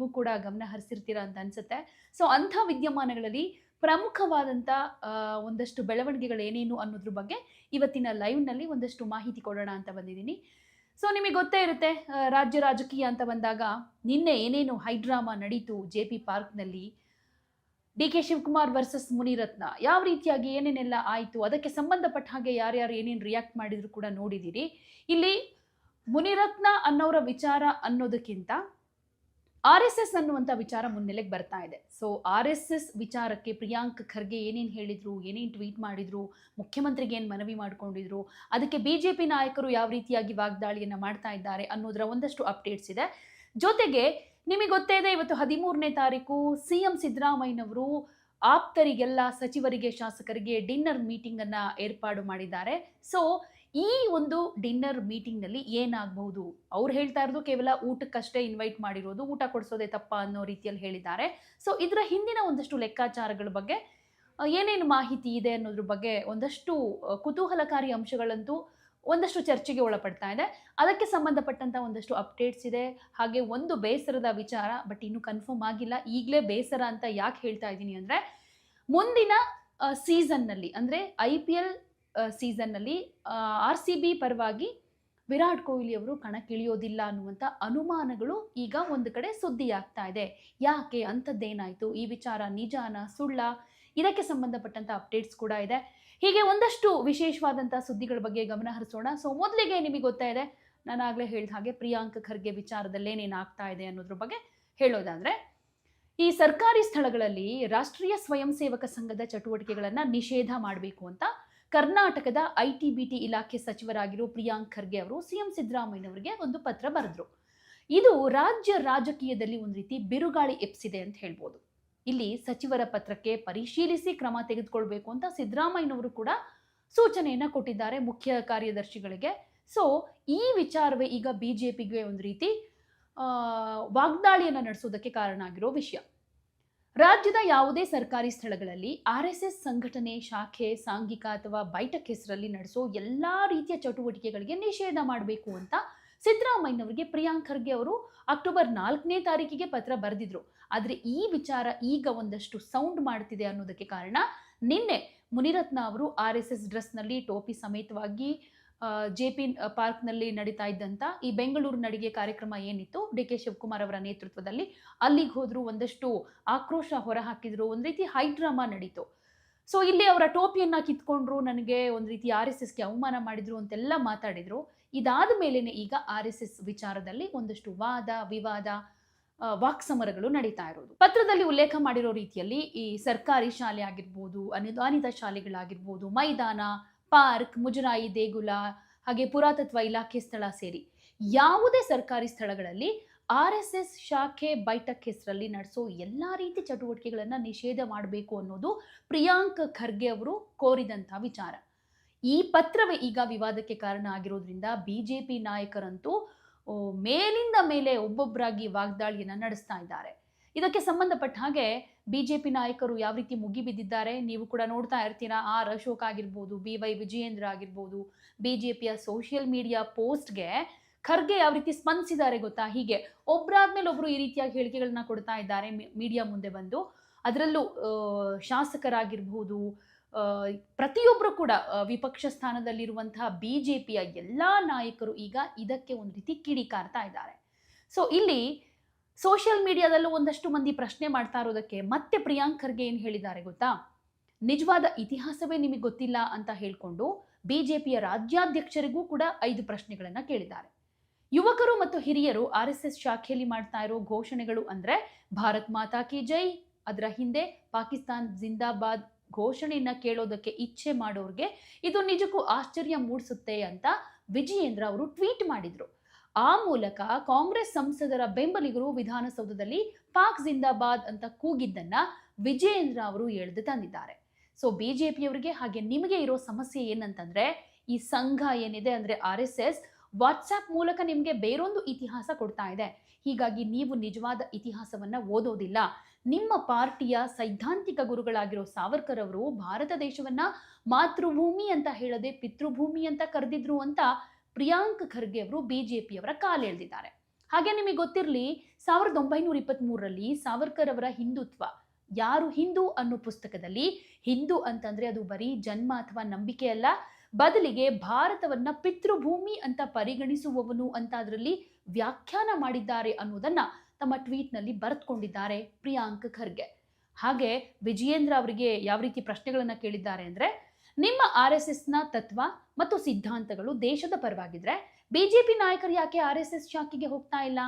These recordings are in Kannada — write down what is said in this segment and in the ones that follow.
ನೀವು ಕೂಡ ಗಮನ ಹರಿಸಿರ್ತೀರಾ ಅಂತ ಅನ್ಸುತ್ತೆ. ಸೊ ಅಂಥ ವಿದ್ಯಮಾನಗಳಲ್ಲಿ ಪ್ರಮುಖವಾದಂಥ ಒಂದಷ್ಟು ಬೆಳವಣಿಗೆಗಳು ಏನೇನು ಅನ್ನೋದ್ರ ಬಗ್ಗೆ ಇವತ್ತಿನ ಲೈವ್ನಲ್ಲಿ ಒಂದಷ್ಟು ಮಾಹಿತಿ ಕೊಡೋಣ ಅಂತ ಬಂದಿದ್ದೀನಿ. ಸೊ ನಿಮಗೆ ಗೊತ್ತೇ ಇರುತ್ತೆ ರಾಜ್ಯ ರಾಜಕೀಯ ಅಂತ ಬಂದಾಗ ನಿನ್ನೆ ಏನೇನು ಹೈಡ್ರಾಮಾ ನಡೀತು ಜೆ ಪಿ ಪಾರ್ಕ್ನಲ್ಲಿ. D K Shivakumar versus Munirathna. ಯಾವ ರೀತಿಯಾಗಿ ಏನೇನೆಲ್ಲ ಆಯಿತು, ಅದಕ್ಕೆ ಸಂಬಂಧಪಟ್ಟ ಹಾಗೆ ಯಾರ್ಯಾರು ಏನೇನು ರಿಯಾಕ್ಟ್ ಮಾಡಿದ್ರು ಕೂಡ ನೋಡಿದ್ದೀರಿ. ಇಲ್ಲಿ ಮುನಿರತ್ನ ಅನ್ನೋರ ವಿಚಾರ ಅನ್ನೋದಕ್ಕಿಂತ ಆರ್ ಎಸ್ ಎಸ್ ಅನ್ನುವಂಥ ವಿಚಾರ ಮುನ್ನೆಲೆಗೆ ಬರ್ತಾ ಇದೆ. ಸೊ ಆರ್ ಎಸ್ ಎಸ್ ವಿಚಾರಕ್ಕೆ ಪ್ರಿಯಾಂಕ್ ಖರ್ಗೆ ಏನೇನು ಹೇಳಿದ್ರು, ಏನೇನು ಟ್ವೀಟ್ ಮಾಡಿದ್ರು, ಮುಖ್ಯಮಂತ್ರಿಗೆ ಏನು ಮನವಿ ಮಾಡ್ಕೊಂಡಿದ್ರು, ಅದಕ್ಕೆ ಬಿ ಜೆ ಪಿ ನಾಯಕರು ಯಾವ ರೀತಿಯಾಗಿ ವಾಗ್ದಾಳಿಯನ್ನು ಮಾಡ್ತಾ ಇದ್ದಾರೆ ಅನ್ನೋದರ ಒಂದಷ್ಟು ಅಪ್ಡೇಟ್ಸ್ ಇದೆ. ಜೊತೆಗೆ ನಿಮಗೆ ಗೊತ್ತೇ ಇದೆ, ಇವತ್ತು ಹದಿಮೂರನೇ ತಾರೀಕು ಸಿ ಎಂ ಸಿದ್ದರಾಮಯ್ಯನವರು ಆಪ್ತರಿಗೆಲ್ಲ ಸಚಿವರಿಗೆ ಶಾಸಕರಿಗೆ ಡಿನ್ನರ್ ಮೀಟಿಂಗನ್ನು ಏರ್ಪಾಡು ಮಾಡಿದ್ದಾರೆ. ಸೊ ಈ ಒಂದು ಡಿನ್ನರ್ ಮೀಟಿಂಗ್ನಲ್ಲಿ ಏನಾಗಬಹುದು? ಅವ್ರು ಹೇಳ್ತಾ ಇರೋದು ಕೇವಲ ಊಟಕ್ಕಷ್ಟೇ ಇನ್ವೈಟ್ ಮಾಡಿರೋದು, ಊಟ ಕೊಡಿಸೋದೇ ತಪ್ಪ ಅನ್ನೋ ರೀತಿಯಲ್ಲಿ ಹೇಳಿದ್ದಾರೆ. ಸೊ ಇದರ ಹಿಂದಿನ ಒಂದಷ್ಟು ಲೆಕ್ಕಾಚಾರಗಳ ಬಗ್ಗೆ ಏನೇನು ಮಾಹಿತಿ ಇದೆ ಅನ್ನೋದ್ರ ಬಗ್ಗೆ ಒಂದಷ್ಟು ಕುತೂಹಲಕಾರಿ ಅಂಶಗಳಂತೂ ಒಂದಷ್ಟು ಚರ್ಚೆಗೆ ಒಳಪಡ್ತಾ ಇದೆ. ಅದಕ್ಕೆ ಸಂಬಂಧಪಟ್ಟಂತ ಒಂದಷ್ಟು ಅಪ್ಡೇಟ್ಸ್ ಇದೆ. ಹಾಗೆ ಒಂದು ಬೇಸರದ ವಿಚಾರ ಬಟ್ ಇನ್ನೂ ಕನ್ಫರ್ಮ್ ಆಗಿಲ್ಲ. ಈಗಲೇ ಬೇಸರ ಅಂತ ಯಾಕೆ ಹೇಳ್ತಾ ಇದ್ದೀನಿ ಅಂದರೆ, ಮುಂದಿನ ಸೀಸನ್ನಲ್ಲಿ ಅಂದರೆ ಐ ಪಿ ಎಲ್ ಸೀಸನ್ನಲ್ಲಿ ಆರ್ ಸಿ ಬಿ ಪರವಾಗಿ ವಿರಾಟ್ ಕೊಹ್ಲಿ ಅವರು ಕಣಕ್ಕಿಳಿಯೋದಿಲ್ಲ ಅನ್ನುವಂಥ ಅನುಮಾನಗಳು ಈಗ ಒಂದು ಕಡೆ ಸುದ್ದಿ ಆಗ್ತಾ ಇದೆ. ಯಾಕೆ ಅಂಥದ್ದೇನಾಯಿತು? ಈ ವಿಚಾರ ನಿಜಾನ, ಸುಳ್ಳ? ಇದಕ್ಕೆ ಸಂಬಂಧಪಟ್ಟಂಥ ಅಪ್ಡೇಟ್ಸ್ ಕೂಡ ಇದೆ. ಹೀಗೆ ಒಂದಷ್ಟು ವಿಶೇಷವಾದಂಥ ಸುದ್ದಿಗಳ ಬಗ್ಗೆ ಗಮನ ಹರಿಸೋಣ. ಸೊ ಮೊದಲಿಗೆ ನಿಮಗೆ ಗೊತ್ತಾ ಇದೆ ನಾನಾಗಲೇ ಹೇಳಿದ ಹಾಗೆ ಪ್ರಿಯಾಂಕ್ ಖರ್ಗೆ ವಿಚಾರದಲ್ಲಿ ಏನೇನು ಆಗ್ತಾ ಇದೆ ಅನ್ನೋದ್ರ ಬಗ್ಗೆ ಹೇಳೋದಾದರೆ, ಈ ಸರ್ಕಾರಿ ಸ್ಥಳಗಳಲ್ಲಿ ರಾಷ್ಟ್ರೀಯ ಸ್ವಯಂ ಸೇವಕ ಸಂಘದ ಚಟುವಟಿಕೆಗಳನ್ನು ನಿಷೇಧ ಮಾಡಬೇಕು ಅಂತ ಕರ್ನಾಟಕದ ಐ ಟಿ ಇಲಾಖೆ ಸಚಿವರಾಗಿರೋ ಪ್ರಿಯಾಂಕ್ ಖರ್ಗೆ ಅವರು ಸಿಎಂ ಸಿದ್ದರಾಮಯ್ಯನವರಿಗೆ ಒಂದು ಪತ್ರ ಬರೆದ್ರು. ಇದು ರಾಜ್ಯ ರಾಜಕೀಯದಲ್ಲಿ ಒಂದು ರೀತಿ ಬಿರುಗಾಳಿ ಎಪ್ಸಿದೆ ಅಂತ ಹೇಳ್ಬೋದು. ಇಲ್ಲಿ ಸಚಿವರ ಪತ್ರಕ್ಕೆ ಪರಿಶೀಲಿಸಿ ಕ್ರಮ ತೆಗೆದುಕೊಳ್ಬೇಕು ಅಂತ ಸಿದ್ದರಾಮಯ್ಯನವರು ಕೂಡ ಸೂಚನೆಯನ್ನ ಕೊಟ್ಟಿದ್ದಾರೆ ಮುಖ್ಯ ಕಾರ್ಯದರ್ಶಿಗಳಿಗೆ. ಸೊ ಈ ವಿಚಾರವೇ ಈಗ ಬಿಜೆಪಿಗೆ ಒಂದು ರೀತಿ ವಾಗ್ದಾಳಿಯನ್ನ ನಡೆಸೋದಕ್ಕೆ ಕಾರಣ ಆಗಿರೋ ವಿಷಯ. ರಾಜ್ಯದ ಯಾವುದೇ ಸರ್ಕಾರಿ ಸ್ಥಳಗಳಲ್ಲಿ ಆರ್ ಎಸ್ ಎಸ್ ಸಂಘಟನೆ, ಶಾಖೆ, ಸಾಂಘಿಕ ಅಥವಾ ಬೈಟಕ್ ಹೆಸರಲ್ಲಿ ನಡೆಸೋ ಎಲ್ಲಾ ರೀತಿಯ ಚಟುವಟಿಕೆಗಳಿಗೆ ನಿಷೇಧ ಮಾಡಬೇಕು ಅಂತ ಸಿದ್ದರಾಮಯ್ಯನವರಿಗೆ ಪ್ರಿಯಾಂಕ್ ಖರ್ಗೆ ಅವರು ಅಕ್ಟೋಬರ್ ನಾಲ್ಕನೇ ತಾರೀಕಿಗೆ ಪತ್ರ ಬರೆದಿದ್ರು. ಆದರೆ ಈ ವಿಚಾರ ಈಗ ಒಂದಷ್ಟು ಸೌಂಡ್ ಮಾಡ್ತಿದೆ ಅನ್ನೋದಕ್ಕೆ ಕಾರಣ ನಿನ್ನೆ ಮುನಿರತ್ನ ಅವರು ಆರ್ ಎಸ್ ಎಸ್ ಡ್ರೆಸ್ನಲ್ಲಿ ಟೋಪಿ ಸಮೇತವಾಗಿ ಜೆ ಪಿ ಪಾರ್ಕ್ನಲ್ಲಿ ನಡೀತಾ ಇದ್ದಂಥ ಈ ಬೆಂಗಳೂರು ನಡಿಗೆ ಕಾರ್ಯಕ್ರಮ ಏನಿತ್ತು, ಡಿ ಕೆ ಶಿವಕುಮಾರ್ ಅವರ ನೇತೃತ್ವದಲ್ಲಿ ಅಲ್ಲಿಗೆ ಹೋದ್ರು ಒಂದಷ್ಟು ಆಕ್ರೋಶ ಹೊರಹಾಕಿದ್ರು, ಒಂದು ರೀತಿ ಹೈ ಡ್ರಾಮಾ ನಡೀತು. ಸೊ, ಇಲ್ಲಿ ಅವರ ಟೋಪಿಯನ್ನ ಕಿತ್ಕೊಂಡ್ರು, ನನಗೆ ಒಂದು ರೀತಿ ಆರ್ ಎಸ್ ಎಸ್ಗೆ ಅವಮಾನ ಮಾಡಿದ್ರು ಅಂತೆಲ್ಲ ಮಾತಾಡಿದ್ರು. ಇದಾದ ಮೇಲೇನೆ ಈಗ ಆರ್ ಎಸ್ ಎಸ್ ವಿಚಾರದಲ್ಲಿ ಒಂದಷ್ಟು ವಾದ, ವಿವಾದ ವಾಕ್ಸಮರಗಳು ನಡೀತಾ ಇರೋದು. ಪತ್ರದಲ್ಲಿ ಉಲ್ಲೇಖ ಮಾಡಿರೋ ರೀತಿಯಲ್ಲಿ ಈ ಸರ್ಕಾರಿ ಶಾಲೆ ಆಗಿರ್ಬೋದು, ಅನುದಾನಿತ ಶಾಲೆಗಳಾಗಿರ್ಬೋದು, ಮೈದಾನ ಪಾರ್ಕ್ ಮುಜರಾಯಿ ದೇಗುಲ ಹಾಗೆ ಪುರಾತತ್ವ ಇಲಾಖೆ ಸ್ಥಳ ಸೇರಿ ಯಾವುದೇ ಸರ್ಕಾರಿ ಸ್ಥಳಗಳಲ್ಲಿ ಆರ್ ಎಸ್ ಎಸ್ ಶಾಖೆ ಬೈಟಕ್ ಹೆಸರಲ್ಲಿ ನಡೆಸೋ ಎಲ್ಲ ರೀತಿ ಚಟುವಟಿಕೆಗಳನ್ನು ನಿಷೇಧ ಮಾಡಬೇಕು ಅನ್ನೋದು ಪ್ರಿಯಾಂಕ್ ಖರ್ಗೆ ಅವರು ಕೋರಿದಂಥ ವಿಚಾರ. ಈ ಪತ್ರವೇ ಈಗ ವಿವಾದಕ್ಕೆ ಕಾರಣ ಆಗಿರೋದ್ರಿಂದ ಬಿಜೆಪಿ ನಾಯಕರಂತೂ ಓ, ಮೇಲಿಂದ ಮೇಲೆ ಒಬ್ಬೊಬ್ಬರಾಗಿ ವಾಗ್ದಾಳಿಯನ್ನು ನಡೆಸ್ತಾ ಇದ್ದಾರೆ. ಇದಕ್ಕೆ ಸಂಬಂಧಪಟ್ಟ ಹಾಗೆ ಬಿಜೆಪಿ ನಾಯಕರು ಯಾವ ರೀತಿ ಮುಗಿಬಿದ್ದಿದ್ದಾರೆ ನೀವು ಕೂಡ ನೋಡ್ತಾ ಇರ್ತೀರಾ? ಆರ್ ಅಶೋಕ್ ಆಗಿರ್ಬೋದು ಬಿ ವೈ ವಿಜಯೇಂದ್ರ ಆಗಿರ್ಬೋದು ಬಿಜೆಪಿಯ ಸೋಷಿಯಲ್ ಮೀಡಿಯಾ ಪೋಸ್ಟ್ಗೆ ಖರ್ಗೆ ಯಾವ ರೀತಿ ಸ್ಪಂದಿಸಿದ್ದಾರೆ ಗೊತ್ತಾ? ಹೀಗೆ ಒಬ್ಬರಾದ್ಮೇಲೆ ಒಬ್ರು ಈ ರೀತಿಯಾಗಿ ಹೇಳಿಕೆಗಳನ್ನ ಕೊಡ್ತಾ ಇದ್ದಾರೆ ಮೀಡಿಯಾ ಮುಂದೆ ಬಂದು. ಅದರಲ್ಲೂ ಆ, ಪ್ರತಿಯೊಬ್ಬರು ಕೂಡ ವಿಪಕ್ಷ ಸ್ಥಾನದಲ್ಲಿರುವಂತಹ ಬಿಜೆಪಿಯ ಎಲ್ಲ ನಾಯಕರು ಈಗ ಇದಕ್ಕೆ ಒಂದು ರೀತಿ ಕಿಡಿಕಾರ್ತಾ ಇದ್ದಾರೆ. ಸೊ ಇಲ್ಲಿ ಸೋಷಿಯಲ್ ಮೀಡಿಯಾದಲ್ಲೂ ಒಂದಷ್ಟು ಮಂದಿ ಪ್ರಶ್ನೆ ಮಾಡ್ತಾ ಇರೋದಕ್ಕೆ ಮತ್ತೆ ಪ್ರಿಯಾಂಕರ್ಗೆ ಏನು ಹೇಳಿದ್ದಾರೆ ಗೊತ್ತಾ? ನಿಜವಾದ ಇತಿಹಾಸವೇ ನಿಮಗೆ ಗೊತ್ತಿಲ್ಲ ಅಂತ ಹೇಳಿಕೊಂಡು ಬಿಜೆಪಿಯ ರಾಜ್ಯಾಧ್ಯಕ್ಷರಿಗೂ ಕೂಡ ಐದು ಪ್ರಶ್ನೆಗಳನ್ನು ಕೇಳಿದ್ದಾರೆ. ಯುವಕರು ಮತ್ತು ಹಿರಿಯರು ಆರ್ ಎಸ್ ಎಸ್ ಶಾಖೆಯಲ್ಲಿ ಮಾಡ್ತಾ ಇರೋ ಘೋಷಣೆಗಳು ಅಂದ್ರೆ ಭಾರತ್ ಮಾತಾ ಕಿ ಜೈ, ಅದರ ಹಿಂದೆ ಪಾಕಿಸ್ತಾನ್ ಜಿಂದಾಬಾದ್ ಘೋಷಣೆಯನ್ನು ಕೇಳೋದಕ್ಕೆ ಇಚ್ಛೆ ಮಾಡೋರ್ಗೆ ಇದು ನಿಜಕ್ಕೂ ಆಶ್ಚರ್ಯ ಮೂಡಿಸುತ್ತೆ ಅಂತ ವಿಜಯೇಂದ್ರ ಅವರು ಟ್ವೀಟ್ ಮಾಡಿದ್ರು. ಆ ಮೂಲಕ ಕಾಂಗ್ರೆಸ್ ಸಂಸದರ ಬೆಂಬಲಿಗರು ವಿಧಾನಸೌಧದಲ್ಲಿ ಪಾಕ್ ಜಿಂದಾಬಾದ್ ಅಂತ ಕೂಗಿದ್ದನ್ನ ವಿಜಯೇಂದ್ರ ಅವರು ಎಳೆದು ತಂದಿದ್ದಾರೆ. ಸೊ ಬಿಜೆಪಿಯವರಿಗೆ ಹಾಗೆ ನಿಮಗೆ ಇರೋ ಸಮಸ್ಯೆ ಏನಂತಂದ್ರೆ, ಈ ಸಂಘ ಏನಿದೆ ಅಂದ್ರೆ ಆರ್ ಎಸ್ ಎಸ್ ವಾಟ್ಸ್ಆಪ್ ಮೂಲಕ ನಿಮಗೆ ಬೇರೊಂದು ಇತಿಹಾಸ ಕೊಡ್ತಾ ಇದೆ. ಹೀಗಾಗಿ ನೀವು ನಿಜವಾದ ಇತಿಹಾಸವನ್ನ ಓದೋದಿಲ್ಲ. ನಿಮ್ಮ ಪಾರ್ಟಿಯ ಸೈದ್ಧಾಂತಿಕ ಗುರುಗಳಾಗಿರೋ ಸಾವರ್ಕರ್ ಅವರು ಭಾರತ ದೇಶವನ್ನ ಮಾತೃಭೂಮಿ ಅಂತ ಹೇಳದೆ ಪಿತೃಭೂಮಿ ಅಂತ ಕರೆದಿದ್ರು ಅಂತ ಪ್ರಿಯಾಂಕ್ ಖರ್ಗೆ ಅವರು ಬಿಜೆಪಿಯವರ ಕಾಲೆಳೆದಿದ್ದಾರೆ ಹಾಗೆ ನಿಮಗೆ ಗೊತ್ತಿರಲಿ, ಸಾವಿರದ ಒಂಬೈನೂರ ಇಪ್ಪತ್ತ್ ಮೂರರಲ್ಲಿ ಸಾವರ್ಕರ್ ಅವರ ಹಿಂದುತ್ವ ಯಾರು ಹಿಂದೂ ಅನ್ನೋ ಪುಸ್ತಕದಲ್ಲಿ, ಹಿಂದೂ ಅಂತಂದ್ರೆ ಅದು ಬರೀ ಜನ್ಮ ಅಥವಾ ನಂಬಿಕೆ ಅಲ್ಲ, ಬದಲಿಗೆ ಭಾರತವನ್ನ ಪಿತೃಭೂಮಿ ಅಂತ ಪರಿಗಣಿಸುವವನು ಅಂತ ಅದರಲ್ಲಿ ವ್ಯಾಖ್ಯಾನ ಮಾಡಿದ್ದಾರೆ ಅನ್ನೋದನ್ನ ತಮ್ಮ ಟ್ವೀಟ್ನಲ್ಲಿ ಬರೆದುಕೊಂಡಿದ್ದಾರೆ ಪ್ರಿಯಾಂಕ್ ಖರ್ಗೆ. ಹಾಗೆ ವಿಜಯೇಂದ್ರ ಅವರಿಗೆ ಯಾವ ರೀತಿ ಪ್ರಶ್ನೆಗಳನ್ನ ಕೇಳಿದ್ದಾರೆ ಅಂದ್ರೆ ನಿಮ್ಮ ಆರ್ ಎಸ್ ಎಸ್ನ ತತ್ವ ಮತ್ತು ಸಿದ್ಧಾಂತಗಳು ದೇಶದ ಪರವಾಗಿದ್ರೆ ಬಿಜೆಪಿ ನಾಯಕರು ಯಾಕೆ ಆರ್ ಎಸ್ ಎಸ್ ಶಾಖೆಗೆ ಹೋಗ್ತಾ ಇಲ್ಲ?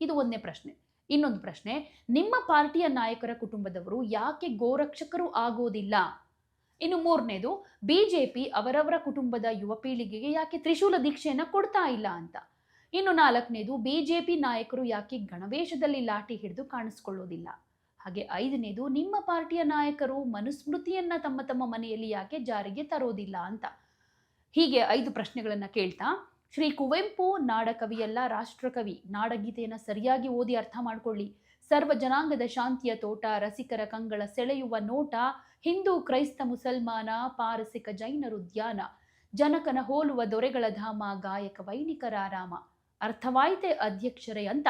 ಇದು ಒಂದನೇ ಪ್ರಶ್ನೆ. ಇನ್ನೊಂದು ಪ್ರಶ್ನೆ, ನಿಮ್ಮ ಪಾರ್ಟಿಯ ನಾಯಕರ ಕುಟುಂಬದವರು ಯಾಕೆ ಗೋರಕ್ಷಕರು ಆಗೋದಿಲ್ಲ? ಇನ್ನು ಮೂರನೇದು, ಬಿಜೆಪಿ ಅವರವರ ಕುಟುಂಬದ ಯುವ ಪೀಳಿಗೆಗೆ ಯಾಕೆ ತ್ರಿಶೂಲ ದೀಕ್ಷೆಯನ್ನು ಕೊಡ್ತಾ ಇಲ್ಲ ಅಂತ? ಇನ್ನು ನಾಲ್ಕನೇದು, ಬಿಜೆಪಿ ನಾಯಕರು ಯಾಕೆ ಗಣವೇಶದಲ್ಲಿ ಲಾಠಿ ಹಿಡಿದು ಕಾಣಿಸ್ಕೊಳ್ಳೋದಿಲ್ಲ? ಹಾಗೆ ಐದನೇದು, ನಿಮ್ಮ ಪಾರ್ಟಿಯ ನಾಯಕರು ಮನುಸ್ಮೃತಿಯನ್ನ ತಮ್ಮ ತಮ್ಮ ಮನೆಯಲ್ಲಿ ಯಾಕೆ ಜಾರಿಗೆ ತರೋದಿಲ್ಲ ಅಂತ. ಹೀಗೆ ಐದು ಪ್ರಶ್ನೆಗಳನ್ನ ಕೇಳ್ತಾ, ಶ್ರೀ ಕುವೆಂಪು ನಾಡಕವಿಯಲ್ಲ ರಾಷ್ಟ್ರಕವಿ, ನಾಡಗೀತೆಯನ್ನ ಸರಿಯಾಗಿ ಓದಿ ಅರ್ಥ ಮಾಡ್ಕೊಳ್ಳಿ. ಸರ್ವ ಜನಾಂಗದ ಶಾಂತಿಯ ತೋಟ, ರಸಿಕರ ಕಂಗಳ ಸೆಳೆಯುವ ನೋಟ, ಹಿಂದೂ ಕ್ರೈಸ್ತ ಮುಸಲ್ಮಾನ, ಪಾರಸಿಕ ಜೈನರು ಧ್ಯಾನ, ಜನಕನ ಹೋಲುವ ದೊರೆಗಳ ಧಾಮ, ಗಾಯಕ ವೈನಿಕರ ಆರಾಮ. ಅರ್ಥವಾಯಿತೆ ಅಧ್ಯಕ್ಷರೇ ಅಂತ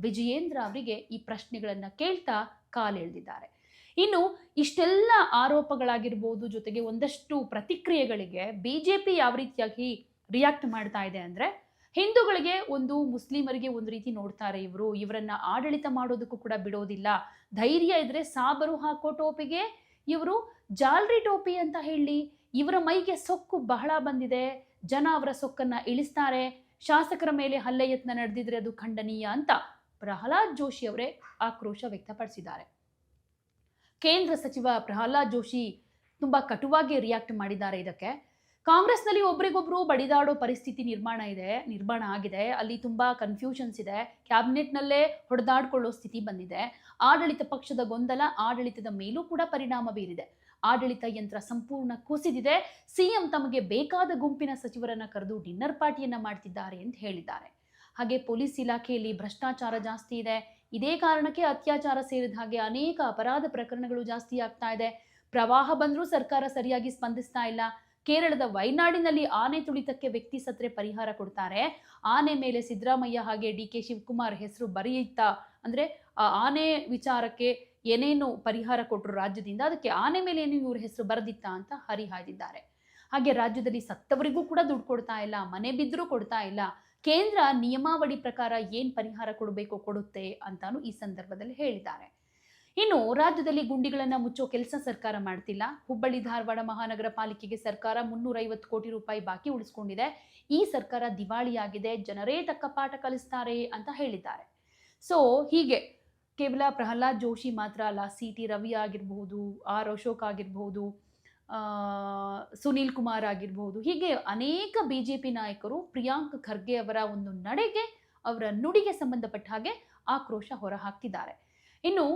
ವಿಜಯೇಂದ್ರ ಅವರಿಗೆ ಈ ಪ್ರಶ್ನೆಗಳನ್ನ ಕೇಳ್ತಾ ಕಾಲೆಳೆದಿದ್ದಾರೆ ಇನ್ನು ಇಷ್ಟೆಲ್ಲ ಆರೋಪಗಳಾಗಿರ್ಬೋದು ಜೊತೆಗೆ ಒಂದಷ್ಟು ಪ್ರತಿಕ್ರಿಯೆಗಳಿಗೆ ಬಿಜೆಪಿ ಯಾವ ರೀತಿಯಾಗಿ ರಿಯಾಕ್ಟ್ ಮಾಡ್ತಾ ಇದೆ ಅಂದ್ರೆ ಹಿಂದೂಗಳಿಗೆ ಒಂದು ಮುಸ್ಲಿಮರಿಗೆ ಒಂದು ರೀತಿ ನೋಡ್ತಾರೆ ಇವರು. ಇವರನ್ನ ಆಡಳಿತ ಮಾಡೋದಕ್ಕೂ ಕೂಡ ಬಿಡೋದಿಲ್ಲ. ಧೈರ್ಯ ಇದ್ರೆ ಸಾಬರು ಹಾಕೋ ಟೋಪಿಗೆ ಇವರು. ಜಾಲ್ರಿ ಟೋಪಿ ಅಂತ ಹೇಳಿ ಇವರ ಮೈಗೆ ಸೊಕ್ಕು ಬಹಳ ಬಂದಿದೆ. ಜನ ಅವರ ಸೊಕ್ಕನ್ನ ಇಳಿಸ್ತಾರೆ. ಶಾಸಕರ ಮೇಲೆ ಹಲ್ಲೆ ಯತ್ನ ನಡೆದಿದ್ರೆ ಅದು ಖಂಡನೀಯ ಅಂತ ಪ್ರಹ್ಲಾದ್ ಜೋಶಿ ಅವರೇ ಆಕ್ರೋಶ ವ್ಯಕ್ತಪಡಿಸಿದ್ದಾರೆ. ಕೇಂದ್ರ ಸಚಿವ ಪ್ರಹ್ಲಾದ್ ಜೋಶಿ ತುಂಬಾ ಕಟುವಾಗಿ ರಿಯಾಕ್ಟ್ ಮಾಡಿದ್ದಾರೆ ಇದಕ್ಕೆ. ಕಾಂಗ್ರೆಸ್ನಲ್ಲಿ ಒಬ್ರಿಗೊಬ್ರು ಬಡಿದಾಡೋ ಪರಿಸ್ಥಿತಿ ನಿರ್ಮಾಣ ಇದೆ, ನಿರ್ಮಾಣ ಆಗಿದೆ. ಅಲ್ಲಿ ತುಂಬಾ ಕನ್ಫ್ಯೂಷನ್ಸ್ ಇದೆ. ಕ್ಯಾಬಿನೆಟ್ನಲ್ಲೇ ಹೊಡೆದಾಡ್ಕೊಳ್ಳೋ ಸ್ಥಿತಿ ಬಂದಿದೆ. ಆಡಳಿತ ಪಕ್ಷದ ಗೊಂದಲ, ಆಡಳಿತದ ಮೇಲೂ ಕೂಡ ಪರಿಣಾಮ ಬೀರಿದೆ. ಆಡಳಿತ ಯಂತ್ರ ಸಂಪೂರ್ಣ ಕುಸಿದಿದೆ. ಸಿಎಂ ತಮಗೆ ಬೇಕಾದ ಗುಂಪಿನ ಸಚಿವರನ್ನ ಕರೆದು ಡಿನ್ನರ್ ಪಾರ್ಟಿಯನ್ನ ಮಾಡ್ತಿದ್ದಾರೆ ಅಂತ ಹೇಳಿದ್ದಾರೆ. ಹಾಗೆ ಪೊಲೀಸ್ ಇಲಾಖೆಯಲ್ಲಿ ಭ್ರಷ್ಟಾಚಾರ ಜಾಸ್ತಿ ಇದೆ. ಇದೇ ಕಾರಣಕ್ಕೆ ಅತ್ಯಾಚಾರ ಸೇರಿದ ಹಾಗೆ ಅನೇಕ ಅಪರಾಧ ಪ್ರಕರಣಗಳು ಜಾಸ್ತಿ ಆಗ್ತಾ ಇದೆ. ಪ್ರವಾಹ ಬಂದರೂ ಸರ್ಕಾರ ಸರಿಯಾಗಿ ಸ್ಪಂದಿಸ್ತಾ ಇಲ್ಲ. ಕೇರಳದ ವೈನಾಡಿನಲ್ಲಿ ಆನೆ ತುಳಿತಕ್ಕೆ ವ್ಯಕ್ತಿ ಸತ್ರೆ ಪರಿಹಾರ ಕೊಡ್ತಾರೆ. ಆನೆ ಮೇಲೆ ಸಿದ್ದರಾಮಯ್ಯ ಹಾಗೆ ಡಿ ಕೆ ಶಿವಕುಮಾರ್ ಹೆಸರು ಬರೆಯುತ್ತಾ ಅಂದ್ರೆ ಆ ಆನೆ ವಿಚಾರಕ್ಕೆ ಏನೇನು ಪರಿಹಾರ ಕೊಟ್ಟರು ರಾಜ್ಯದಿಂದ ಅದಕ್ಕೆ ಆನೆ ಮೇಲೆ ಏನು ಇವ್ರ ಹೆಸರು ಬರೆದಿತ್ತ ಅಂತ ಹರಿಹಾಯ್ದಿದ್ದಾರೆ. ಹಾಗೆ ರಾಜ್ಯದಲ್ಲಿ ಸತ್ತವರಿಗೂ ಕೂಡ ದುಡ್ಡು ಕೊಡ್ತಾ ಇಲ್ಲ, ಮನೆ ಬಿದ್ದರೂ ಕೊಡ್ತಾ ಇಲ್ಲ. ಕೇಂದ್ರ ನಿಯಮಾವಳಿ ಪ್ರಕಾರ ಏನ್ ಪರಿಹಾರ ಕೊಡಬೇಕು ಕೊಡುತ್ತೆ ಅಂತಾನು ಈ ಸಂದರ್ಭದಲ್ಲಿ ಹೇಳಿದ್ದಾರೆ. ಇನ್ನು ರಾಜ್ಯದಲ್ಲಿ ಗುಂಡಿಗಳನ್ನು ಮುಚ್ಚೋ ಕೆಲಸ ಸರ್ಕಾರ ಮಾಡ್ತಿಲ್ಲ. ಹುಬ್ಬಳ್ಳಿ ಧಾರವಾಡ ಮಹಾನಗರ ಪಾಲಿಕೆಗೆ ಸರ್ಕಾರ ಮುನ್ನೂರೈವತ್ತು ಕೋಟಿ ರೂಪಾಯಿ ಬಾಕಿ ಉಳಿಸ್ಕೊಂಡಿದೆ. ಈ ಸರ್ಕಾರ ದಿವಾಳಿಯಾಗಿದೆ, ಜನರೇ ತಕ್ಕ ಪಾಠ ಕಲಿಸ್ತಾರೆ ಅಂತ ಹೇಳಿದ್ದಾರೆ. ಸೊ ಹೀಗೆ ಕೇವಲ ಪ್ರಹ್ಲಾದ್ ಜೋಶಿ ಮಾತ್ರ ಅಲ್ಲ, ಸಿ ಟಿ ರವಿ ಆಗಿರಬಹುದು ಆರ್ ಅಶೋಕ್ ಆಗಿರಬಹುದು ಸುನೀಲ್ ಕುಮಾರ್ ಆಗಿರ್ಬೋದು, ಹೀಗೆ ಅನೇಕ ಬಿ ಜೆ ಪಿ ನಾಯಕರು ಪ್ರಿಯಾಂಕ್ ಖರ್ಗೆ ಅವರ ಒಂದು ನಡೆಗೆ ಅವರ ನುಡಿಗೆ ಸಂಬಂಧಪಟ್ಟ ಹಾಗೆ ಆಕ್ರೋಶ ಹೊರಹಾಕ್ತಿದ್ದಾರೆ. ಇನ್ನು